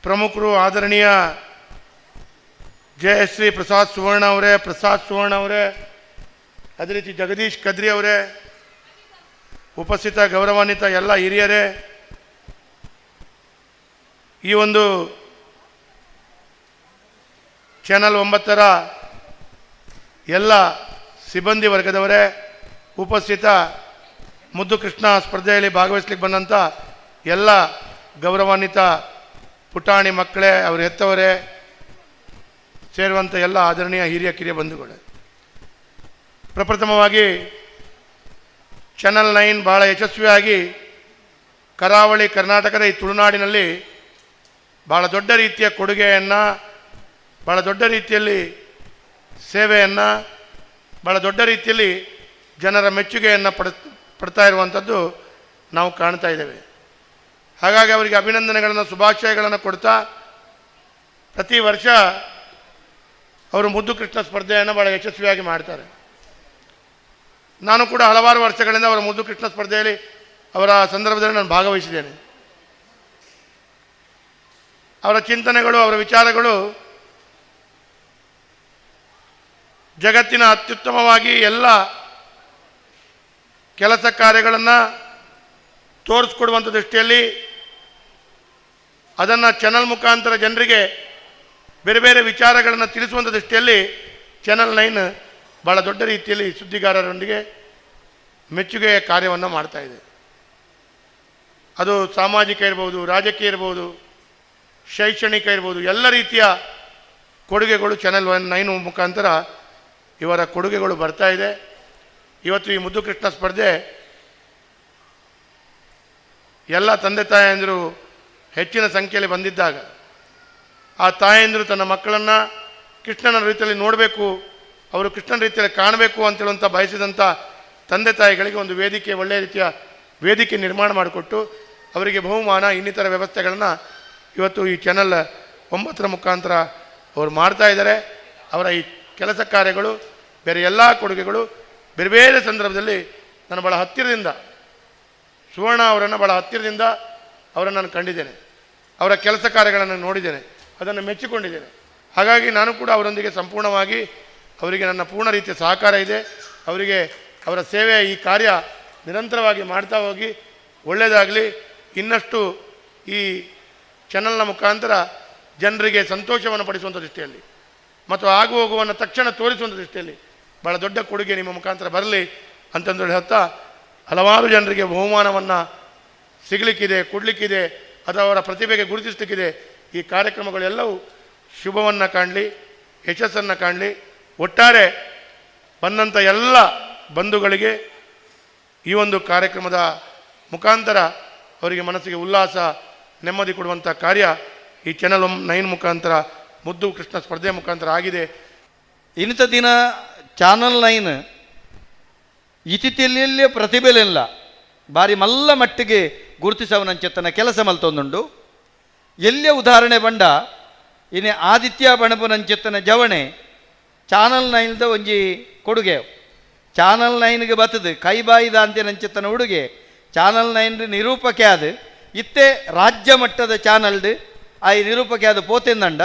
ಪ್ರಮುಖರು ಆದರಣೀಯ ಜಯಶ್ರೀ ಪ್ರಸಾದ್ ಸುವರ್ಣ ಅವರೇ, ಪ್ರಸಾದ್ ಸುವರ್ಣ ಅವರೇ, ಅದೇ ರೀತಿ ಜಗದೀಶ್ ಕದ್ರಿ ಅವರೇ ಉಪಸ್ಥಿತ ಗೌರವಾನ್ವಿತ ಎಲ್ಲ ಹಿರಿಯರೇ, ಈ ಒಂದು ಚಾನಲ್ ಒಂಬತ್ತರ ಎಲ್ಲ ಸಿಬ್ಬಂದಿ ವರ್ಗದವರೇ, ಉಪಸ್ಥಿತ ಮುದ್ದು ಕೃಷ್ಣ ಸ್ಪರ್ಧೆಯಲ್ಲಿ ಭಾಗವಹಿಸ್ಲಿಕ್ಕೆ ಬಂದಂಥ ಎಲ್ಲ ಗೌರವಾನ್ವಿತ ಪುಟಾಣಿ ಮಕ್ಕಳೇ, ಅವ್ರ ಹೆತ್ತವರೇ ಸೇರುವಂಥ ಎಲ್ಲ ಆಧರಣೀಯ ಹಿರಿಯ ಕಿರಿಯ ಬಂಧುಗಳೇ. ಪ್ರಪ್ರಥಮವಾಗಿ ಚಾನಲ್ ನೈನ್ ಭಾಳ ಯಶಸ್ವಿಯಾಗಿ ಕರಾವಳಿ ಕರ್ನಾಟಕದ ಈ ತುಳುನಾಡಿನಲ್ಲಿ ಭಾಳ ದೊಡ್ಡ ರೀತಿಯ ಕೊಡುಗೆಯನ್ನು ಭಾಳ ದೊಡ್ಡ ರೀತಿಯಲ್ಲಿ ಸೇವೆಯನ್ನು ಭಾಳ ದೊಡ್ಡ ರೀತಿಯಲ್ಲಿ ಜನರ ಮೆಚ್ಚುಗೆಯನ್ನು ಪಡ, ಪಡ್ತಾ ಇರುವಂಥದ್ದು ನಾವು ಕಾಣ್ತಾ ಇದ್ದೇವೆ. ಹಾಗಾಗಿ ಅವರಿಗೆ ಅಭಿನಂದನೆಗಳನ್ನು, ಶುಭಾಶಯಗಳನ್ನು ಕೊಡ್ತಾ ಪ್ರತಿ ವರ್ಷ ಅವರು ಮುದ್ದು ಕೃಷ್ಣ ಸ್ಪರ್ಧೆಯನ್ನು ಭಾಳ ಯಶಸ್ವಿಯಾಗಿ ಮಾಡ್ತಾರೆ. ನಾನು ಕೂಡ ಹಲವಾರು ವರ್ಷಗಳಿಂದ ಅವರ ಮುದ್ದು ಕೃಷ್ಣ ಸ್ಪರ್ಧೆಯಲ್ಲಿ ಅವರ ಸಂದರ್ಭದಲ್ಲಿ ನಾನು ಭಾಗವಹಿಸಿದ್ದೇನೆ. ಅವರ ಚಿಂತನೆಗಳು, ಅವರ ವಿಚಾರಗಳು ಜಗತ್ತಿನ ಅತ್ಯುತ್ತಮವಾಗಿ ಎಲ್ಲ ಕೆಲಸ ಕಾರ್ಯಗಳನ್ನು ತೋರಿಸ್ಕೊಡುವಂಥ ದೃಷ್ಟಿಯಲ್ಲಿ ಅದನ್ನು ಚಾನಲ್ ಮುಖಾಂತರ ಜನರಿಗೆ ಬೇರೆ ಬೇರೆ ವಿಚಾರಗಳನ್ನು ತಿಳಿಸುವಂಥ ದೃಷ್ಟಿಯಲ್ಲಿ ಚಾನಲ್ ನೈನ್ ಭಾಳ ದೊಡ್ಡ ರೀತಿಯಲ್ಲಿ ಸುದ್ದಿಗಾರರೊಂದಿಗೆ ಮೆಚ್ಚುಗೆಯ ಕಾರ್ಯವನ್ನು ಮಾಡ್ತಾ ಇದೆ. ಅದು ಸಾಮಾಜಿಕ ಇರ್ಬೋದು, ರಾಜಕೀಯ ಇರ್ಬೋದು, ಶೈಕ್ಷಣಿಕ ಇರ್ಬೋದು, ಎಲ್ಲ ರೀತಿಯ ಕೊಡುಗೆಗಳು ಚಾನೆಲ್ ಒನ್ ನೈನ್ ಮುಖಾಂತರ ಇವರ ಕೊಡುಗೆಗಳು ಬರ್ತಾ ಇದೆ. ಇವತ್ತು ಈ ಮುದ್ದು ಕೃಷ್ಣ ಸ್ಪರ್ಧೆ ಎಲ್ಲ ತಂದೆ ತಾಯಂದಿರು ಹೆಚ್ಚಿನ ಸಂಖ್ಯೆಯಲ್ಲಿ ಬಂದಿದ್ದಾಗ ಆ ತಾಯಂದಿರು ತನ್ನ ಮಕ್ಕಳನ್ನು ಕೃಷ್ಣನ ರೀತಿಯಲ್ಲಿ ನೋಡಬೇಕು ಅವರು ಕೃಷ್ಣನ ರೀತಿಯಲ್ಲಿ ಕಾಣಬೇಕು ಅಂತೇಳುವಂಥ ಬಯಸಿದಂಥ ತಂದೆ ತಾಯಿಗಳಿಗೆ ಒಂದು ವೇದಿಕೆ, ಒಳ್ಳೆಯ ರೀತಿಯ ವೇದಿಕೆ ನಿರ್ಮಾಣ ಮಾಡಿಕೊಟ್ಟು ಅವರಿಗೆ ಬಹುಮಾನ, ಇನ್ನಿತರ ವ್ಯವಸ್ಥೆಗಳನ್ನು ಇವತ್ತು ಈ ಚಾನಲ್ ಒಂಬತ್ತರ ಮುಖಾಂತರ ಅವರು ಮಾಡ್ತಾ ಇದ್ದಾರೆ. ಅವರ ಈ ಕೆಲಸ ಕಾರ್ಯಗಳು, ಬೇರೆ ಎಲ್ಲ ಕೊಡುಗೆಗಳು ಬೇರೆ ಬೇರೆ ಸಂದರ್ಭದಲ್ಲಿ ನಾನು ಭಾಳ ಹತ್ತಿರದಿಂದ, ಸುವರ್ಣ ಅವರನ್ನು ಭಾಳ ಹತ್ತಿರದಿಂದ ಅವರನ್ನು ನಾನು ಕಂಡಿದ್ದೇನೆ. ಅವರ ಕೆಲಸ ಕಾರ್ಯಗಳನ್ನು ನೋಡಿದ್ದೇನೆ. ಅದನ್ನು ಮೆಚ್ಚಿಕೊಂಡಿದ್ದೇನೆ. ಹಾಗಾಗಿ ನಾನು ಕೂಡ ಅವರೊಂದಿಗೆ ಸಂಪೂರ್ಣವಾಗಿ ಅವರಿಗೆ ನನ್ನ ಪೂರ್ಣ ರೀತಿಯ ಸಹಕಾರ ಇದೆ. ಅವರಿಗೆ ಅವರ ಸೇವೆ ಈ ಕಾರ್ಯ ನಿರಂತರವಾಗಿ ಮಾಡ್ತಾ ಹೋಗಿ ಒಳ್ಳೆಯದಾಗಲಿ. ಇನ್ನಷ್ಟು ಈ ಚಾನಲ್ನ ಮುಖಾಂತರ ಜನರಿಗೆ ಸಂತೋಷವನ್ನು ಪಡಿಸುವಂಥ ದೃಷ್ಟಿಯಲ್ಲಿ ಮತ್ತು ಆಗು ಹೋಗುವನ್ನು ತಕ್ಷಣ ತೋರಿಸುವಂಥ ದೃಷ್ಟಿಯಲ್ಲಿ ಭಾಳ ದೊಡ್ಡ ಕೊಡುಗೆ ನಿಮ್ಮ ಮುಖಾಂತರ ಬರಲಿ ಅಂತಂದೇಳಿ ಹೇಳ್ತಾ, ಹಲವಾರು ಜನರಿಗೆ ಬಹುಮಾನವನ್ನು ಸಿಗಲಿಕ್ಕಿದೆ, ಕೊಡಲಿಕ್ಕಿದೆ ಅಥವಾ ಅವರ ಪ್ರತಿಭೆಗೆ ಗುರುತಿಸಲಿಕ್ಕಿದೆ. ಈ ಕಾರ್ಯಕ್ರಮಗಳೆಲ್ಲವೂ ಶುಭವನ್ನು ಕಾಣಲಿ, ಯಶಸ್ಸನ್ನು ಕಾಣಲಿ. ಒಟ್ಟಾರೆ ಬಂದಂಥ ಎಲ್ಲ ಬಂಧುಗಳಿಗೆ ಈ ಒಂದು ಕಾರ್ಯಕ್ರಮದ ಮುಖಾಂತರ ಅವರಿಗೆ ಮನಸ್ಸಿಗೆ ಉಲ್ಲಾಸ, ನೆಮ್ಮದಿ ಕೊಡುವಂಥ ಕಾರ್ಯ ಈ ಚಾನಲ್ ನೈನ್ ಮುಖಾಂತರ, ಮುದ್ದು ಕೃಷ್ಣ ಸ್ಪರ್ಧೆ ಮುಖಾಂತರ ಆಗಿದೆ. ಇಂಥ ದಿನ ಚಾನಲ್ ನೈನ್ ಇತಿಥಿಯಲ್ಲೇ ಪ್ರತಿಭೆಲಿಲ್ಲ ಬಾರಿ ಮಲ್ಲ ಮಟ್ಟಿಗೆ ಗುರುತಿಸವನಂಚೆತ್ತನ ಕೆಲಸ ಮಲ್ತೊಂದುಂಡು ಎಲ್ಲೇ ಉದಾಹರಣೆ ಬಂಡ ಇನ್ನು ಆದಿತ್ಯ ಬಣಪನಂಚೆತ್ತನ ಜವಣೆ ಚಾನಲ್ ನೈನ್ದ ಒಂಜಿ ಕೊಡುಗೆ. ಚಾನಲ್ ನೈನ್ಗೆ ಬತ್ತದು, ಕೈ ಬಾಯಿದ ಅಂತೆನಂಚೆತ್ತನ ಉಡುಗೆ. ಚಾನಲ್ ನೈನ್ ನಿರೂಪಕ ಅದು ಇತ್ತೆ ರಾಜ್ಯ ಮಟ್ಟದ ಚಾನಲ್ಡ್ ಆಯ್ ನಿರೂಪಕೆ ಅದು ಪೋತಿಂದಂಡ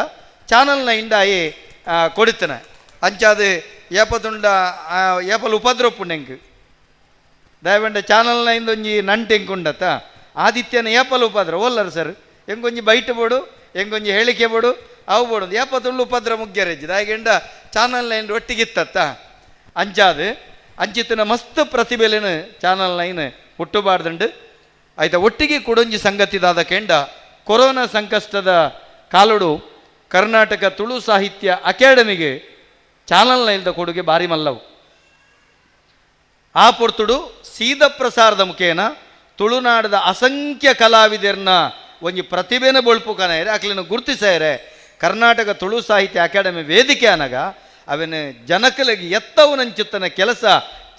ಚಾನಲ್ ನೈನ್ದ ಆಯೆ ಕೊಡುತ್ತನ. ಅಂಚಾದು ಏಪದುಂಡ ಏಪಲ್ ಉಪದ್ರಪ್ಪುಂಡೆಂಕ್. ದಯವಂಡ ಚಾನಲ್ ನೈನ್ ಒಂಜಿ ನಂಟು ಎಂಕುಂಡತ್ತ ಆದಿತ್ಯನ ಏಪಲ್ ಉಪದ್ರ, ಓಲ್ಲರು ಸರ್, ಹೆಂಗೊಂಜಿ ಬೈಟ್ ಬೋಡು, ಹೆಂಗೊಂಜಿ ಹೇಳಿಕೆ ಬೋಡು ಅವು ಬೋಡು ಏಪತ್ತುಳ್ಳು ಉಪದ್ರ ಮುಗ್ಯರೆಜ್ಜಿ ಹಾಗೆಂಡ ಚಾನಲ್ ನೈನ್ ಒಟ್ಟಿಗಿತ್ತತ್ತ ಅಂಜಾದ ಅಂಚಿತ್ತಿನ ಮಸ್ತ್ ಪ್ರತಿಭೆಲಿನ ಚಾನಲ್ ಲೈನ್ ಹುಟ್ಟುಬಾರ್ದುಂಡು. ಆಯ್ತಾ, ಒಟ್ಟಿಗೆ ಕೊಡೊಂಜಿ ಸಂಗತಿದಾದ ಕೆಂಡ, ಕೊರೋನಾ ಸಂಕಷ್ಟದ ಕಾಲುಡು ಕರ್ನಾಟಕ ತುಳು ಸಾಹಿತ್ಯ ಅಕಾಡೆಮಿಗೆ ಚಾನಲ್ ಲೈನ್ದ ಕೊಡುಗೆ ಭಾರಿ ಮಲ್ಲವು. ಆ ಪೊರ್ತುಡು ಸೀದ ಪ್ರಸಾರದ ಮುಖೇನ ತುಳುನಾಡದ ಅಸಂಖ್ಯ ಕಲಾವಿದರನ್ನ ಒಂಜಿ ಪ್ರತಿಭೆನ ಬೊಳ್ಪು ಕನಾಯರೆ ಅಕ್ಲಿನ ಗುರುತಿಸಾಯರೆ ಕರ್ನಾಟಕ ತುಳು ಸಾಹಿತ್ಯ ಅಕಾಡೆಮಿ ವೇದಿಕೆ ಅನಗ ಅವನ ಜನಕಲಗಿ ಎತ್ತವನಂಚುತ್ತನ ಕೆಲಸ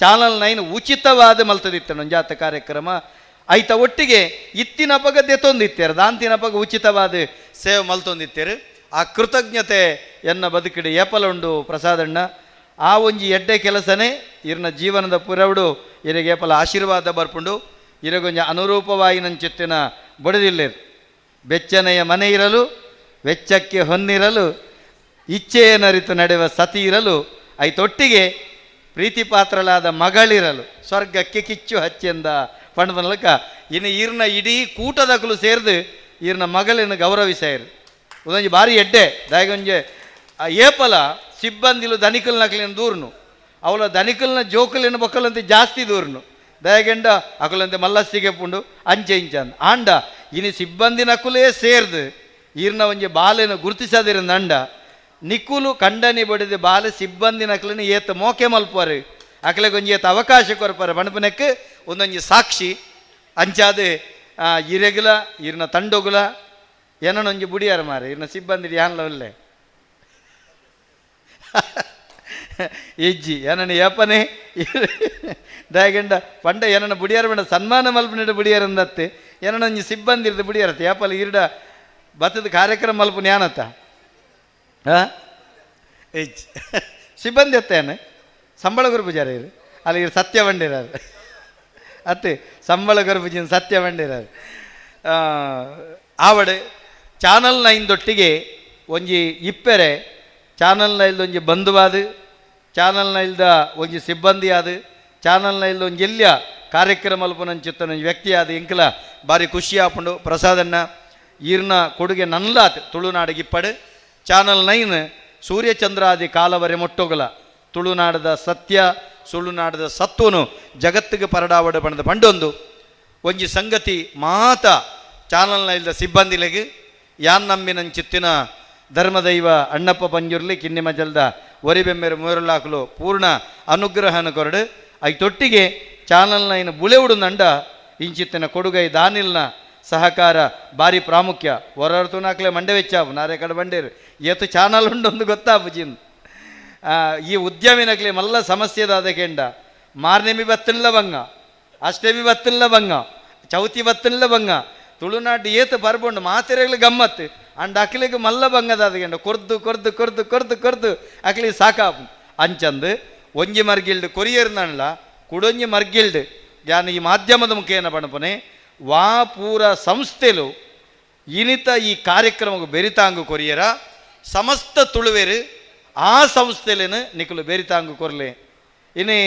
ಚಾನಲ್ ನೈನ್ ಉಚಿತವಾದ ಮಲ್ತದಿತ್ತ. ನಂಜಾತ ಕಾರ್ಯಕ್ರಮ ಐತ ಒಟ್ಟಿಗೆ ಇತ್ತಿನ ಪಗ ದೆತ್ತೊಂದಿತ್ತೇರು. ದಾಂತಿನ ಪಗ ಉಚಿತವಾದ ಸೇವೆ ಮಲ್ತೊಂದಿತ್ತೇರು. ಆ ಕೃತಜ್ಞತೆ ಎನ್ನ ಬದುಕಿಡಿ ಏಪಲುಂಡು ಪ್ರಸಾದಣ್ಣ. ಆ ಒಂಜಿ ಎಡ್ಡೆ ಕೆಲಸನೇ ಇರ್ನ ಜೀವನದ ಪುರವಡು ಇರಗ ಏಪಲ ಆಶೀರ್ವಾದ ಬರ್ಪುಂಡು. ಇರಗೊಂಜ ಅನುರೂಪವಾಯಿನಂಚಿತ್ತಿನ ಬಡದಿಲ್ಲೇರು. ಬೆಚ್ಚನೆಯ ಮನೆ ಇರಲು ವೆಚ್ಚಕ್ಕೆ ಹೊನ್ನಿರಲು ಇಚ್ಛೆಯನರಿತು ನಡೆಯುವ ಸತಿ ಇರಲು, ಐತೊಟ್ಟಿಗೆ ಪ್ರೀತಿ ಪಾತ್ರಳಾದ ಮಗಳಿರಲು, ಸ್ವರ್ಗಕ್ಕೆ ಕಿಚ್ಚು ಹಚ್ಚೆಂದ ಪಂಡದನಲಕ ಇನ್ನು ಈರ್ನ ಇಡೀ ಕೂಟದಕಲು ಸೇರಿದು ಈರ್ನ ಮಗಳಿನ ಗೌರವಿಸಾಯರು ಉದೊಂಜಿ ಭಾರಿ ಎಡ್ಡೆ, ದಾಯಗೊಂಜೆ. ಏಪಲ ಸಿಬ್ಬಂದಿಲು ಧನಿಕಲ್ ನಕಲಿನ ದೂರ್ನು, ಅವಳ ಧನಿಕಲ್ನ ಜೋಕಲಿನ ಬೊಕ್ಕಲಂತೆ ಜಾಸ್ತಿ ದೂರ್ನು. ದಯಗೆಂಡ ಅಕಲಂತೆ ಮಲ್ಲಸ್ಸಿಗೆ ಪುಂಡು ಅಂಚೆ ಇಂಚಂದ್. ಆಂಡ, ಇನಿ ಸಿಬ್ಬಂದಿ ನಕುಲೇ ಸೇರ್ದು ಈರ್ನ ಒಂಜಿ ಬಾಲೆನ ಗುರುತಿಸದಿರ ನಂಡ ನಿಕ್ಕುಲು ಕಂಡನಿ ಬಡಿದ ಬಾಲೆ ಸಿಬ್ಬಂದಿ ನಕಲಿನ ಏತ ಮೋಕೆ ಮಲ್ಪರು ಅಕಲೆಗೆ ಒಂಜಿ ಏತ ಅವಕಾಶ ಕೊರಪರ ಬಣಪನಕ್ಕೆ ಒಂದೊಂಜಿ ಸಾಕ್ಷಿ, ಅಂಚಾದೆ ಇರೆಗುಲ ಇರ್ನ ತಂಡೊಗುಲ ಏನೊಂಜಿ ಬುಡಿಯಾರ ಮಾರೆ. ಇರ್ನ ಸಿಬ್ಬಂದಿ ಯಾನ್ಲ ಒಳ್ಳೆ ಎಜ್ಜಿ ಏನನ ಏಪನೆ? ದಯಗಂಡ, ಪಂಡ ಏನನ ಬುಡಿಯಾರ ಬೇಡ ಸನ್ಮಾನ ಮಲ್ಪನಿಡ ಬುಡಿಯಾರ ಅಂದತ್ತೆ. ಏನನ ಸಿಬ್ಬಂದಿ ಇರ್ದು ಬುಡಿಯಾರತ್ತೆ. ಏಪಲ ಇರ್ಡ ಬತ್ತದ ಕಾರ್ಯಕ್ರಮ ಅಲ್ಪ ನ್ಯಾನತ್ತ? ಹಾಂ? ಸಿಬ್ಬಂದಿ ಅತ್ತೇನೆ ಸಂಬಳ ಗುರುಪುಜಾರ ಇರು. ಅಲ್ಲಿ ಇರು ಸತ್ಯ ಬಂಡಿರಾರು. ಅತ್ತೆ ಸಂಬಳ ಗುರುಪುಜಿನ ಸತ್ಯ ಬಂಡಿರಾರು. ಆವಡೆ ಚಾನಲ್ ನೈನ್ದೊಟ್ಟಿಗೆ ಒಂಜಿ ಇಪ್ಪೆರೆ ಚಾನಲ್ ನೈಲ್ದ ಒಂಜಿ ಬಂಧುವಾದ ಚಾನಲ್ ನೈಲ್ದ ಒಂಜಿ ಸಿಬ್ಬಂದಿ ಆದ ಚಾನಲ್ ನೈಲ್ದ ಒಂಜಿ ಎಲ್ಯ ಕಾರ್ಯಕ್ರಮ ಮಲ್ಪನಂಚಿತ್ತ ಒಂಜಿ ವ್ಯಕ್ತಿ ಆದ ಇಂಕಲ ಭಾರಿ ಖುಷಿ ಆಪುಂಡು ಪ್ರಸಾದನ್ನ. ಈರ್ನ ಕೊಡುಗೆ ನನ್ಲಾತ್ ತುಳುನಾಡಿಗಿಪ್ಪಡು ಚಾನಲ್ ನೈನ್ ಸೂರ್ಯಚಂದ್ರಾದಿ ಕಾಲವರೆ ಮೊಟ್ಟೋಗಲ. ತುಳುನಾಡದ ಸತ್ಯ ಸುಳುನಾಡದ ಸತ್ವನು ಜಗತ್ತಿಗೆ ಪರಡಾವಡ ಬಣದ ಪಂಡೊಂದು. ಒಂಜಿ ಸಂಗತಿ ಮಾತ ಚಾನಲ್ನ ನೈಲ್ದ ಸಿಬ್ಬಂದಿಲೆಗೆ. ಯಾನ್ ನಂಬಿನ ಚಿತ್ತಿನ ಧರ್ಮದೈವ ಅಣ್ಣಪ್ಪ ಪಂಜುರ್ಲಿ ಕಿನ್ನಿಮ ಜಲ್ದ ಒರಿಬೆಮ್ಮೆರು ಮೂರಲಾಕಲು ಪೂರ್ಣ ಅನುಗ್ರಹನ ಕೊರಡು. ಐ ತೊಟ್ಟಿಗೆ ಚಾನಲ್ನ ಇನ್ನು ಬುಳೆವುಡು ನಂಡ ಇಂಚಿತ್ತಿನ ಕೊಡುಗೈ ದಾನಿಲ್ನ ಸಹಕಾರ ಭಾರಿ ಪ್ರಾಮುಖ್ಯ. ಹೊರತು ನಾಕ್ಲೆ ಮಂಡೆ ವೆಚ್ಚಾವು ನಾರೇ ಕಡೆ ಬಂಡೇರು ಏತು ಚಾನಲ್ ಉಂಡೊಂದು ಗೊತ್ತಾಪುಜಿನ್ ಆ, ಈ ಉದ್ಯಮಿನಕ್ಲೆ ಮಲ್ಲ ಸಮಸ್ಯೆದಾದ ಕೆಂಡ. ಮಾರ್ನೆಮಿ ಬತ್ತಿಲ್ಲ ಬಂಗ ಅಷ್ಟಮಿ ಬತ್ತಿಲ್ಲ ಬಂಗ ಚೌತಿ ಬತ್ತಿಲ್ಲ ಬಂಗ ತುಳುನಾಡು ಏತು ಬರ್ಬೊಂಡು ಮಾತೆರೆಗ್ಲು ಗಮ್ಮತ್ ಅಂಡ್ ಅಕ್ಲಿಗೆ ಮಲ್ಲ ಬಂಗದಾದ ಕೆಂಡ ಕೊರ್ದು ಕೊರ್ದು ಕೊರ್ದು ಕೊರ್ದು ಕೊರ್ದು ಅಕ್ಲಿ ಸಾಕಾಪು. ಅಂಚಂದು ಒಂಜಿ ಮರ್ಗಿಲ್ಡ್ ಕೊರಿಯರ್ನಲ್ಲ ಕುಡೊಂಜಿ ಮರ್ಗಿಲ್ಡ್. ಯಾನ್ ಈ ಮಾಧ್ಯಮದ ಮುಖೇನ ಪಣಪನೆ ವಾ ಪೂರ ಸಂಸ್ಥೆಲು ಇನಿತ ಈ ಕಾರ್ಯಕ್ರಮಕ್ಕೆ ಬೆರಿತಾಂಗು ಕೊರಿಯರ, ಸಮಸ್ತ ತುಳುವೆರು ಆ ಸಂಸ್ಥೆಲೇನು ನಿಕಲು ಬೆರಿತಾಂಗು ಕೊರಲೆ. ಇನ್ನು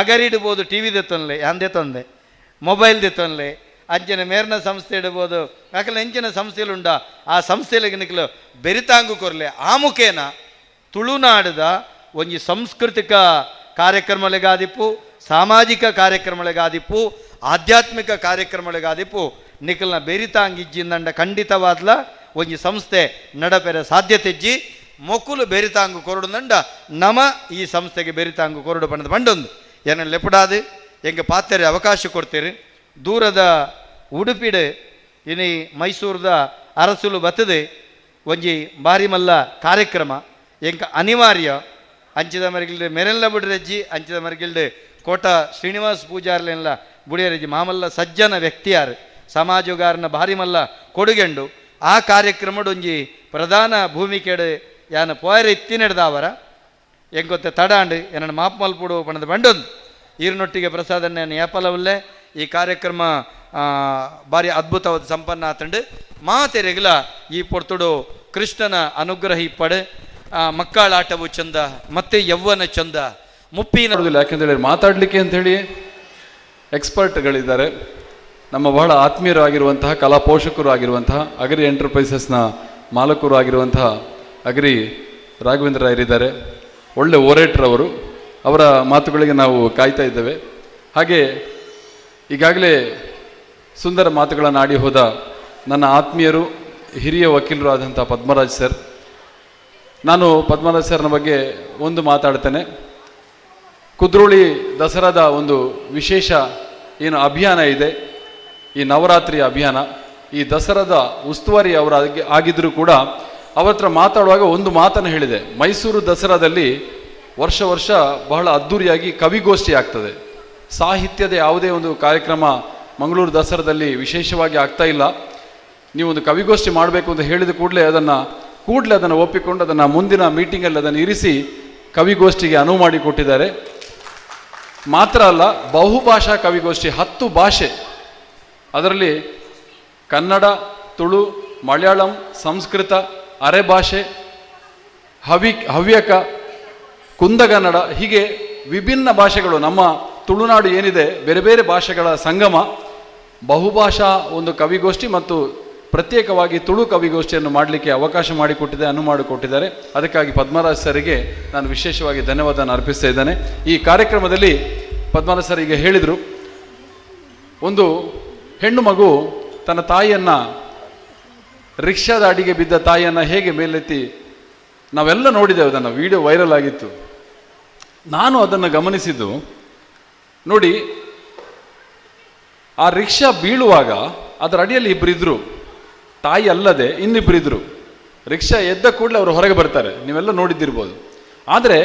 ಅಗರಿಡ್ಬೋದು ಟಿ ವಿ ದೆತ್ತೊನ್ಲೆ ಅಂದೆ ತಂದೆ. ಮೊಬೈಲ್ ದೆತ್ತೊನ್ಲೆ ಅಂಚಿನ ಮೇರಿನ ಸಂಸ್ಥೆ ಇಡ್ಬೋದು. ಯಾಕಂದ್ರೆ ಎಂಚಿನ ಸಂಸ್ಥೆಲುಂಡ ಆ ಸಂಸ್ಥೆಲಿಗೆ ನಿಕಲು ಬೆರಿತಾಂಗು ಕೊರಲೆ. ಆ ಮುಖೇನ ತುಳುನಾಡದ ಒಂಜಿ ಸಾಂಸ್ಕೃತಿಕ ಕಾರ್ಯಕ್ರಮಗಳಿಗಾದಿಪ್ಪು ಸಾಮಾಜಿಕ ಕಾರ್ಯಕ್ರಮಗಳಿಗಾದಿಪ್ಪು ಆಧ್ಯಾತ್ಮಿಕ ಕಾರ್ಯಕ್ರಮಗಳಿಗಾದಿಪ್ಪು ನಿಖಲ್ನ ಬೇರಿತಾಂಗಿಜ್ಜಿಂದಂಡ ಖಂಡಿತವಾದ್ಲ ಒಂಜಿ ಸಂಸ್ಥೆ ನಡಪೆರ ಸಾಧ್ಯತೆ ಇಜ್ಜಿ ಮೊಕ್ಕುಲು ಬೇರಿತಾಂಗು ಕೊರಡುದಂಡ ನಮ ಈ ಸಂಸ್ಥೆಗೆ ಬೇರಿತಾಂಗು ಕೊರಡು ಬಣ್ಣದ ಬಂಡೊಂದು. ಏನ ಲೆಪಡಾದು ಎಂಗೆ ಪಾತ್ರೆ ಅವಕಾಶ ಕೊಡ್ತೀರಿ. ದೂರದ ಉಡುಪಿಡೆ ಇನಿ ಮೈಸೂರದ ಅರಸುಲು ಬತ್ತದೆ. ಒಂಜಿ ಬಾರಿ ಮಲ್ಲ ಕಾರ್ಯಕ್ರಮ. ಎಂಕ ಅನಿವಾರ್ಯ. ಅಂಚಿದ ಮರಿಗಿಲ್ಡೆ ಮೆರೆಲ್ಲ ಬುಡ್ರೆಜ್ಜಿ, ಅಂಚಿದ ಮರಿಗಿಲ್ಡೆ ಕೋಟ ಶ್ರೀನಿವಾಸ್ ಪೂಜಾರ್ಲೆಲ್ಲ ಬುಡಿಯರೆಜ್ಜಿ ಮಾಮಲ್ಲ ಸಜ್ಜನ ವ್ಯಕ್ತಿಯಾರು. ಸಮಾಜಗಾರನ ಭಾರಿ ಮಲ್ಲ ಕೊಡುಗೆಂಡು. ಆ ಕಾರ್ಯಕ್ರಮಡೊಂಜಿ ಪ್ರಧಾನ ಭೂಮಿಕೆಡೆ ಯಾನ ಪೋಯರ ಇತ್ತಿ ನಡೆದಾವರ ಎಂಗೊತ್ತೆ ತಡಾಂಡು ಏನನ್ನು ಮಾಪ್ ಮಲ್ಪುಡು ಪಣದ ಬಂಡೊಂದು. ಈರಿನೊಟ್ಟಿಗೆ ಪ್ರಸಾದ ಏಪಲವಲ್ಲೇ ಈ ಕಾರ್ಯಕ್ರಮ ಭಾರಿ ಅದ್ಭುತವಾದ ಸಂಪನ್ನ ಆತಂಡು. ಮಾತೆರೆಗಲ ಈ ಪೊರ್ತುಡು ಕೃಷ್ಣನ ಅನುಗ್ರಹ ಮಕ್ಕಳ ಆಟವು ಚಂದ, ಮತ್ತೆ ಯೌವನ ಚಂದ. ಮುಪ್ಪಿನ ಮಾಡೋದಿಲ್ಲ ಮಾತಾಡ್ಲಿಕ್ಕೆ ಮಾತಾಡಲಿಕ್ಕೆ ಅಂಥೇಳಿ ಎಕ್ಸ್ಪರ್ಟ್ಗಳಿದ್ದಾರೆ. ನಮ್ಮ ಬಹಳ ಆತ್ಮೀಯರಾಗಿರುವಂತಹ ಕಲಾ ಪೋಷಕರು ಆಗಿರುವಂತಹ ಅಗ್ರಿ ಎಂಟರ್ಪ್ರೈಸಸ್ನ ಮಾಲಕರು ಆಗಿರುವಂತಹ ಅಗ್ರಿ ರಾಘವೇಂದ್ರ ರಾಯರಿದ್ದಾರೆ ಒಳ್ಳೆ ಓರೇಟರ್ ಅವರು ಅವರ ಮಾತುಗಳಿಗೆ ನಾವು ಕಾಯ್ತಾ ಇದ್ದೇವೆ. ಹಾಗೆ ಈಗಾಗಲೇ ಸುಂದರ ಮಾತುಗಳನ್ನು ಆಡಿ ಹೋದ ನನ್ನ ಆತ್ಮೀಯರು, ಹಿರಿಯ ವಕೀಲರು ಆದಂಥ ಪದ್ಮರಾಜ್ ಸರ್. ನಾನು ಪದ್ಮರಾಜ್ ಸರ್ನ ಬಗ್ಗೆ ಒಂದು ಮಾತಾಡ್ತೇನೆ. ಕುದ್ರೋಳಿ ದಸರಾದ ಒಂದು ವಿಶೇಷ ಏನು ಅಭಿಯಾನ ಇದೆ. ಈ ನವರಾತ್ರಿ ಅಭಿಯಾನ. ಈ ದಸರಾದ ಉಸ್ತುವಾರಿ ಅವರ ಆಗಿದ್ದರೂ ಕೂಡ ಅವರ ಹತ್ರ ಮಾತಾಡುವಾಗ ಒಂದು ಮಾತನ್ನು ಹೇಳಿದೆ. ಮೈಸೂರು ದಸರಾದಲ್ಲಿ ವರ್ಷ ವರ್ಷ ಬಹಳ ಅದ್ಧೂರಿಯಾಗಿ ಕವಿಗೋಷ್ಠಿ ಆಗ್ತದೆ. ಸಾಹಿತ್ಯದ ಯಾವುದೇ ಒಂದು ಕಾರ್ಯಕ್ರಮ ಮಂಗಳೂರು ದಸರಾದಲ್ಲಿ ವಿಶೇಷವಾಗಿ ಆಗ್ತಾ ಇಲ್ಲ. ನೀವು ಒಂದು ಕವಿಗೋಷ್ಠಿ ಮಾಡಬೇಕು ಅಂತ ಹೇಳಿದ ಕೂಡಲೇ ಅದನ್ನು ಕೂಡಲೇ ಅದನ್ನು ಒಪ್ಪಿಕೊಂಡು ಅದನ್ನು ಮುಂದಿನ ಮೀಟಿಂಗಲ್ಲಿ ಅದನ್ನು ಇರಿಸಿ ಕವಿಗೋಷ್ಠಿಗೆ ಅನುವು ಮಾಡಿಕೊಟ್ಟಿದ್ದಾರೆ. ಮಾತ್ರ ಅಲ್ಲ, ಬಹುಭಾಷಾ ಕವಿಗೋಷ್ಠಿ ಹತ್ತು ಭಾಷೆ. ಅದರಲ್ಲಿ ಕನ್ನಡ, ತುಳು, ಮಲಯಾಳಂ, ಸಂಸ್ಕೃತ, ಅರೆ ಭಾಷೆ, ಹವಿ, ಹವ್ಯಕ, ಕುಂದಗನ್ನಡ ಹೀಗೆ ವಿಭಿನ್ನ ಭಾಷೆಗಳು. ನಮ್ಮ ತುಳುನಾಡು ಏನಿದೆ, ಬೇರೆ ಬೇರೆ ಭಾಷೆಗಳ ಸಂಗಮ, ಬಹುಭಾಷಾ ಒಂದು ಕವಿಗೋಷ್ಠಿ ಮತ್ತು ಪ್ರತ್ಯೇಕವಾಗಿ ತುಳು ಕವಿಗೋಷ್ಠಿಯನ್ನು ಮಾಡಲಿಕ್ಕೆ ಅವಕಾಶ ಮಾಡಿಕೊಟ್ಟಿದೆ ಅನು ಮಾಡಿಕೊಟ್ಟಿದ್ದಾರೆ ಅದಕ್ಕಾಗಿ ಪದ್ಮರಾಜ್ ಸರಿಗೆ ನಾನು ವಿಶೇಷವಾಗಿ ಧನ್ಯವಾದನ ಅರ್ಪಿಸ್ತಾ ಇದ್ದೇನೆ. ಈ ಕಾರ್ಯಕ್ರಮದಲ್ಲಿ ಪದ್ಮರಾಜ್ ಸರ್ ಈಗ ಹೇಳಿದರು, ಒಂದು ಹೆಣ್ಣು ಮಗು ತನ್ನ ತಾಯಿಯನ್ನು ರಿಕ್ಷಾದ ಅಡಿಗೆ ಬಿದ್ದ ತಾಯಿಯನ್ನು ಹೇಗೆ ಮೇಲೆತ್ತಿ ನಾವೆಲ್ಲ ನೋಡಿದ್ದೇವೆ, ಅದನ್ನು ವಿಡಿಯೋ ವೈರಲ್ ಆಗಿತ್ತು. ನಾನು ಅದನ್ನು ಗಮನಿಸಿದ್ದು, ನೋಡಿ, ಆ ರಿಕ್ಷಾ ಬೀಳುವಾಗ ಅದರ ಅಡಿಯಲ್ಲಿ ಇಬ್ಬರಿದ್ರು ತಾಯಿ ಅಲ್ಲದೆ ಇನ್ನಿಬ್ಬರಿದ್ದರು ರಿಕ್ಷಾ ಎದ್ದ ಕೂಡಲೇ ಅವರು ಹೊರಗೆ ಬರ್ತಾರೆ. ನೀವೆಲ್ಲ ನೋಡಿದ್ದಿರ್ಬೋದು. ಆದರೆ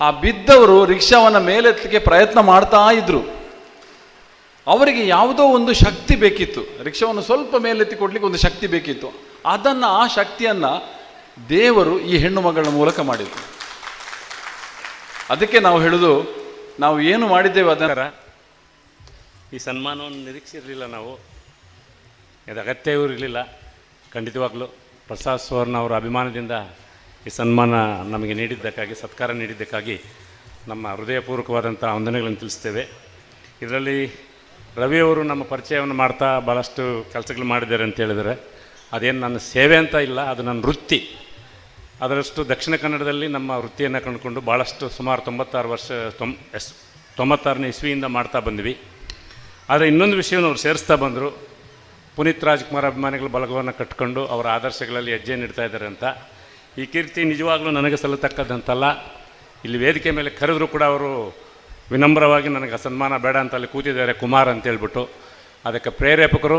ಆ ಬಿದ್ದವರು ರಿಕ್ಷಾವನ್ನು ಮೇಲೆತ್ತಲಿಕ್ಕೆ ಪ್ರಯತ್ನ ಮಾಡ್ತಾ ಇದ್ರು. ಅವರಿಗೆ ಯಾವುದೋ ಒಂದು ಶಕ್ತಿ ಬೇಕಿತ್ತು. ರಿಕ್ಷಾವನ್ನು ಸ್ವಲ್ಪ ಮೇಲೆತ್ತಿ ಕೊಡ್ಲಿಕ್ಕೆ ಒಂದು ಶಕ್ತಿ ಬೇಕಿತ್ತು. ಅದನ್ನು, ಆ ಶಕ್ತಿಯನ್ನು ದೇವರು ಈ ಹೆಣ್ಣು ಮಗಳ ಮೂಲಕ ಮಾಡಿದ್ರು. ಅದಕ್ಕೆ ನಾವು ಹೇಳೋದು, ನಾವು ಏನು ಮಾಡಿದ್ದೇವೆ ಅದರ ಈ ಸನ್ಮಾನವನ್ನು ನಿರೀಕ್ಷಿರಲಿಲ್ಲ ನಾವು. ಇದು ಅಗತ್ಯವೂ ಇರಲಿಲ್ಲ. ಖಂಡಿತವಾಗ್ಲೂ ಪ್ರಸಾದ್ ಸುವರ್ಣ ಅವರ ಅಭಿಮಾನದಿಂದ ಈ ಸನ್ಮಾನ ನಮಗೆ ನೀಡಿದ್ದಕ್ಕಾಗಿ, ಸತ್ಕಾರ ನೀಡಿದ್ದಕ್ಕಾಗಿ ನಮ್ಮ ಹೃದಯಪೂರ್ವಕವಾದಂಥ ವಂದನೆಗಳನ್ನು ತಿಳಿಸ್ತೇವೆ. ಇದರಲ್ಲಿ ರವಿಯವರು ನಮ್ಮ ಪರಿಚಯವನ್ನು ಮಾಡ್ತಾ ಭಾಳಷ್ಟು ಕೆಲಸಗಳು ಮಾಡಿದ್ದಾರೆ ಅಂತ ಹೇಳಿದರೆ, ಅದೇನು ನನ್ನ ಸೇವೆ ಅಂತ ಇಲ್ಲ, ಅದು ನನ್ನ ವೃತ್ತಿ. ಅದರಷ್ಟು ದಕ್ಷಿಣ ಕನ್ನಡದಲ್ಲಿ ನಮ್ಮ ವೃತ್ತಿಯನ್ನು ಕಂಡುಕೊಂಡು ಭಾಳಷ್ಟು ಸುಮಾರು ತೊಂಬತ್ತಾರು ವರ್ಷ, ತೊಂ, ಎಸ್, ತೊಂಬತ್ತಾರನೇ ಇಸ್ವಿಯಿಂದ ಮಾಡ್ತಾ ಬಂದ್ವಿ. ಆದರೆ ಇನ್ನೊಂದು ವಿಷಯವನ್ನು ಅವ್ರು ಸೇರಿಸ್ತಾ ಬಂದರು ಪುನೀತ್ ರಾಜ್ಕುಮಾರ್ ಅಭಿಮಾನಿಗಳ ಬಲಗವನ್ನು ಕಟ್ಕೊಂಡು ಅವರ ಆದರ್ಶಗಳಲ್ಲಿ ಹೆಜ್ಜೆ ನೀಡ್ತಾ ಇದ್ದಾರೆ ಅಂತ. ಈ ಕೀರ್ತಿ ನಿಜವಾಗ್ಲೂ ನನಗೆ ಸಲ್ಲತಕ್ಕದ್ದಂತಲ್ಲ. ಇಲ್ಲಿ ವೇದಿಕೆ ಮೇಲೆ ಕರೆದರೂ ಕೂಡ ಅವರು ವಿನಮ್ರವಾಗಿ ನನಗೆ ಸನ್ಮಾನ ಬೇಡ ಅಂತ ಅಲ್ಲಿ ಕೂತಿದ್ದಾರೆ ಕುಮಾರ್ ಅಂತ ಹೇಳ್ಬಿಟ್ಟು. ಅದಕ್ಕೆ ಪ್ರೇರೇಪಕರು,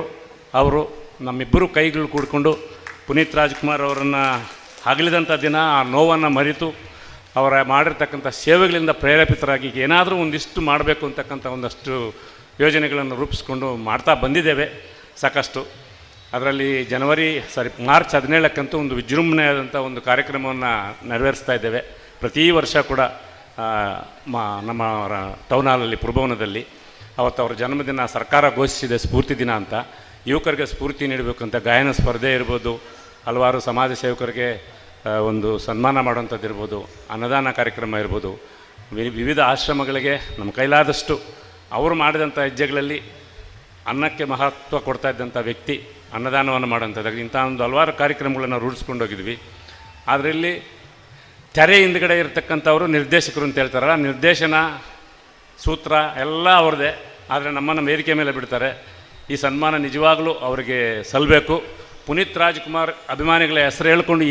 ಅವರು, ನಮ್ಮಿಬ್ಬರು ಕೈಗಳು ಕೂಡಿಕೊಂಡು ಪುನೀತ್ ರಾಜ್ಕುಮಾರ್ ಅವರನ್ನು ಅಗಲಿದಂಥ ದಿನ ಆ ನೋವನ್ನು ಮರೆತು ಅವರ ಮಾಡಿರ್ತಕ್ಕಂಥ ಸೇವೆಗಳಿಂದ ಪ್ರೇರೇಪಿತರಾಗಿ ಏನಾದರೂ ಒಂದಿಷ್ಟು ಮಾಡಬೇಕು ಅಂತಕ್ಕಂಥ ಒಂದಷ್ಟು ಯೋಜನೆಗಳನ್ನು ರೂಪಿಸ್ಕೊಂಡು ಮಾಡ್ತಾ ಬಂದಿದ್ದೇವೆ. ಸಾಕಷ್ಟು. ಅದರಲ್ಲಿ ಜನವರಿ, ಸಾರಿ, ಮಾರ್ಚ್ ಹದಿನೇಳಕ್ಕಂತೂ ಒಂದು ವಿಜೃಂಭಣೆಯಾದಂಥ ಒಂದು ಕಾರ್ಯಕ್ರಮವನ್ನು ನೆರವೇರಿಸ್ತಾ ಇದ್ದೇವೆ. ಪ್ರತಿ ವರ್ಷ ಕೂಡ ಮ, ನಮ್ಮ ಟೌನ್ ಹಾಲಲ್ಲಿ, ಪುರಭವನದಲ್ಲಿ ಅವತ್ತು ಅವರ ಜನ್ಮದಿನ ಸರ್ಕಾರ ಘೋಷಿಸಿದೆ, ಸ್ಫೂರ್ತಿ ದಿನ ಅಂತ. ಯುವಕರಿಗೆ ಸ್ಫೂರ್ತಿ ನೀಡಬೇಕು ಅಂತ, ಗಾಯನ ಸ್ಪರ್ಧೆ ಇರ್ಬೋದು, ಹಲವಾರು ಸಮಾಜ ಸೇವಕರಿಗೆ ಒಂದು ಸನ್ಮಾನ ಮಾಡುವಂಥದ್ದು ಇರ್ಬೋದು, ಅನ್ನದಾನ ಕಾರ್ಯಕ್ರಮ ಇರ್ಬೋದು. ವಿವಿಧ ಆಶ್ರಮಗಳಿಗೆ ನಮ್ಮ ಕೈಲಾದಷ್ಟು ಅವರು ಮಾಡಿದಂಥ ಹೆಜ್ಜೆಗಳಲ್ಲಿ ಅನ್ನಕ್ಕೆ ಮಹತ್ವ ಕೊಡ್ತಾ ಇದ್ದಂಥ ವ್ಯಕ್ತಿ ಅನ್ನದಾನವನ್ನು ಮಾಡೋಂಥದ್ದು ಇಂಥ ಒಂದು ಹಲವಾರು ಕಾರ್ಯಕ್ರಮಗಳನ್ನು ರೂಢಿಸ್ಕೊಂಡು ಹೋಗಿದ್ವಿ. ಆದರೆ ಇಲ್ಲಿ ತೆರೆ ಹಿಂದ್ಗಡೆ ಇರತಕ್ಕಂಥವರು ನಿರ್ದೇಶಕರು ಅಂತ ಹೇಳ್ತಾರಲ್ಲ, ನಿರ್ದೇಶನ, ಸೂತ್ರ ಎಲ್ಲ ಅವ್ರದ್ದೇ. ಆದರೆ ನಮ್ಮನ್ನು ವೇದಿಕೆ ಮೇಲೆ ಬಿಡ್ತಾರೆ. ಈ ಸನ್ಮಾನ ನಿಜವಾಗಲೂ ಅವರಿಗೆ ಸಲ್ಲಬೇಕು ಪುನೀತ್ ರಾಜ್ಕುಮಾರ್ ಅಭಿಮಾನಿಗಳ ಹೆಸರು ಹೇಳ್ಕೊಂಡು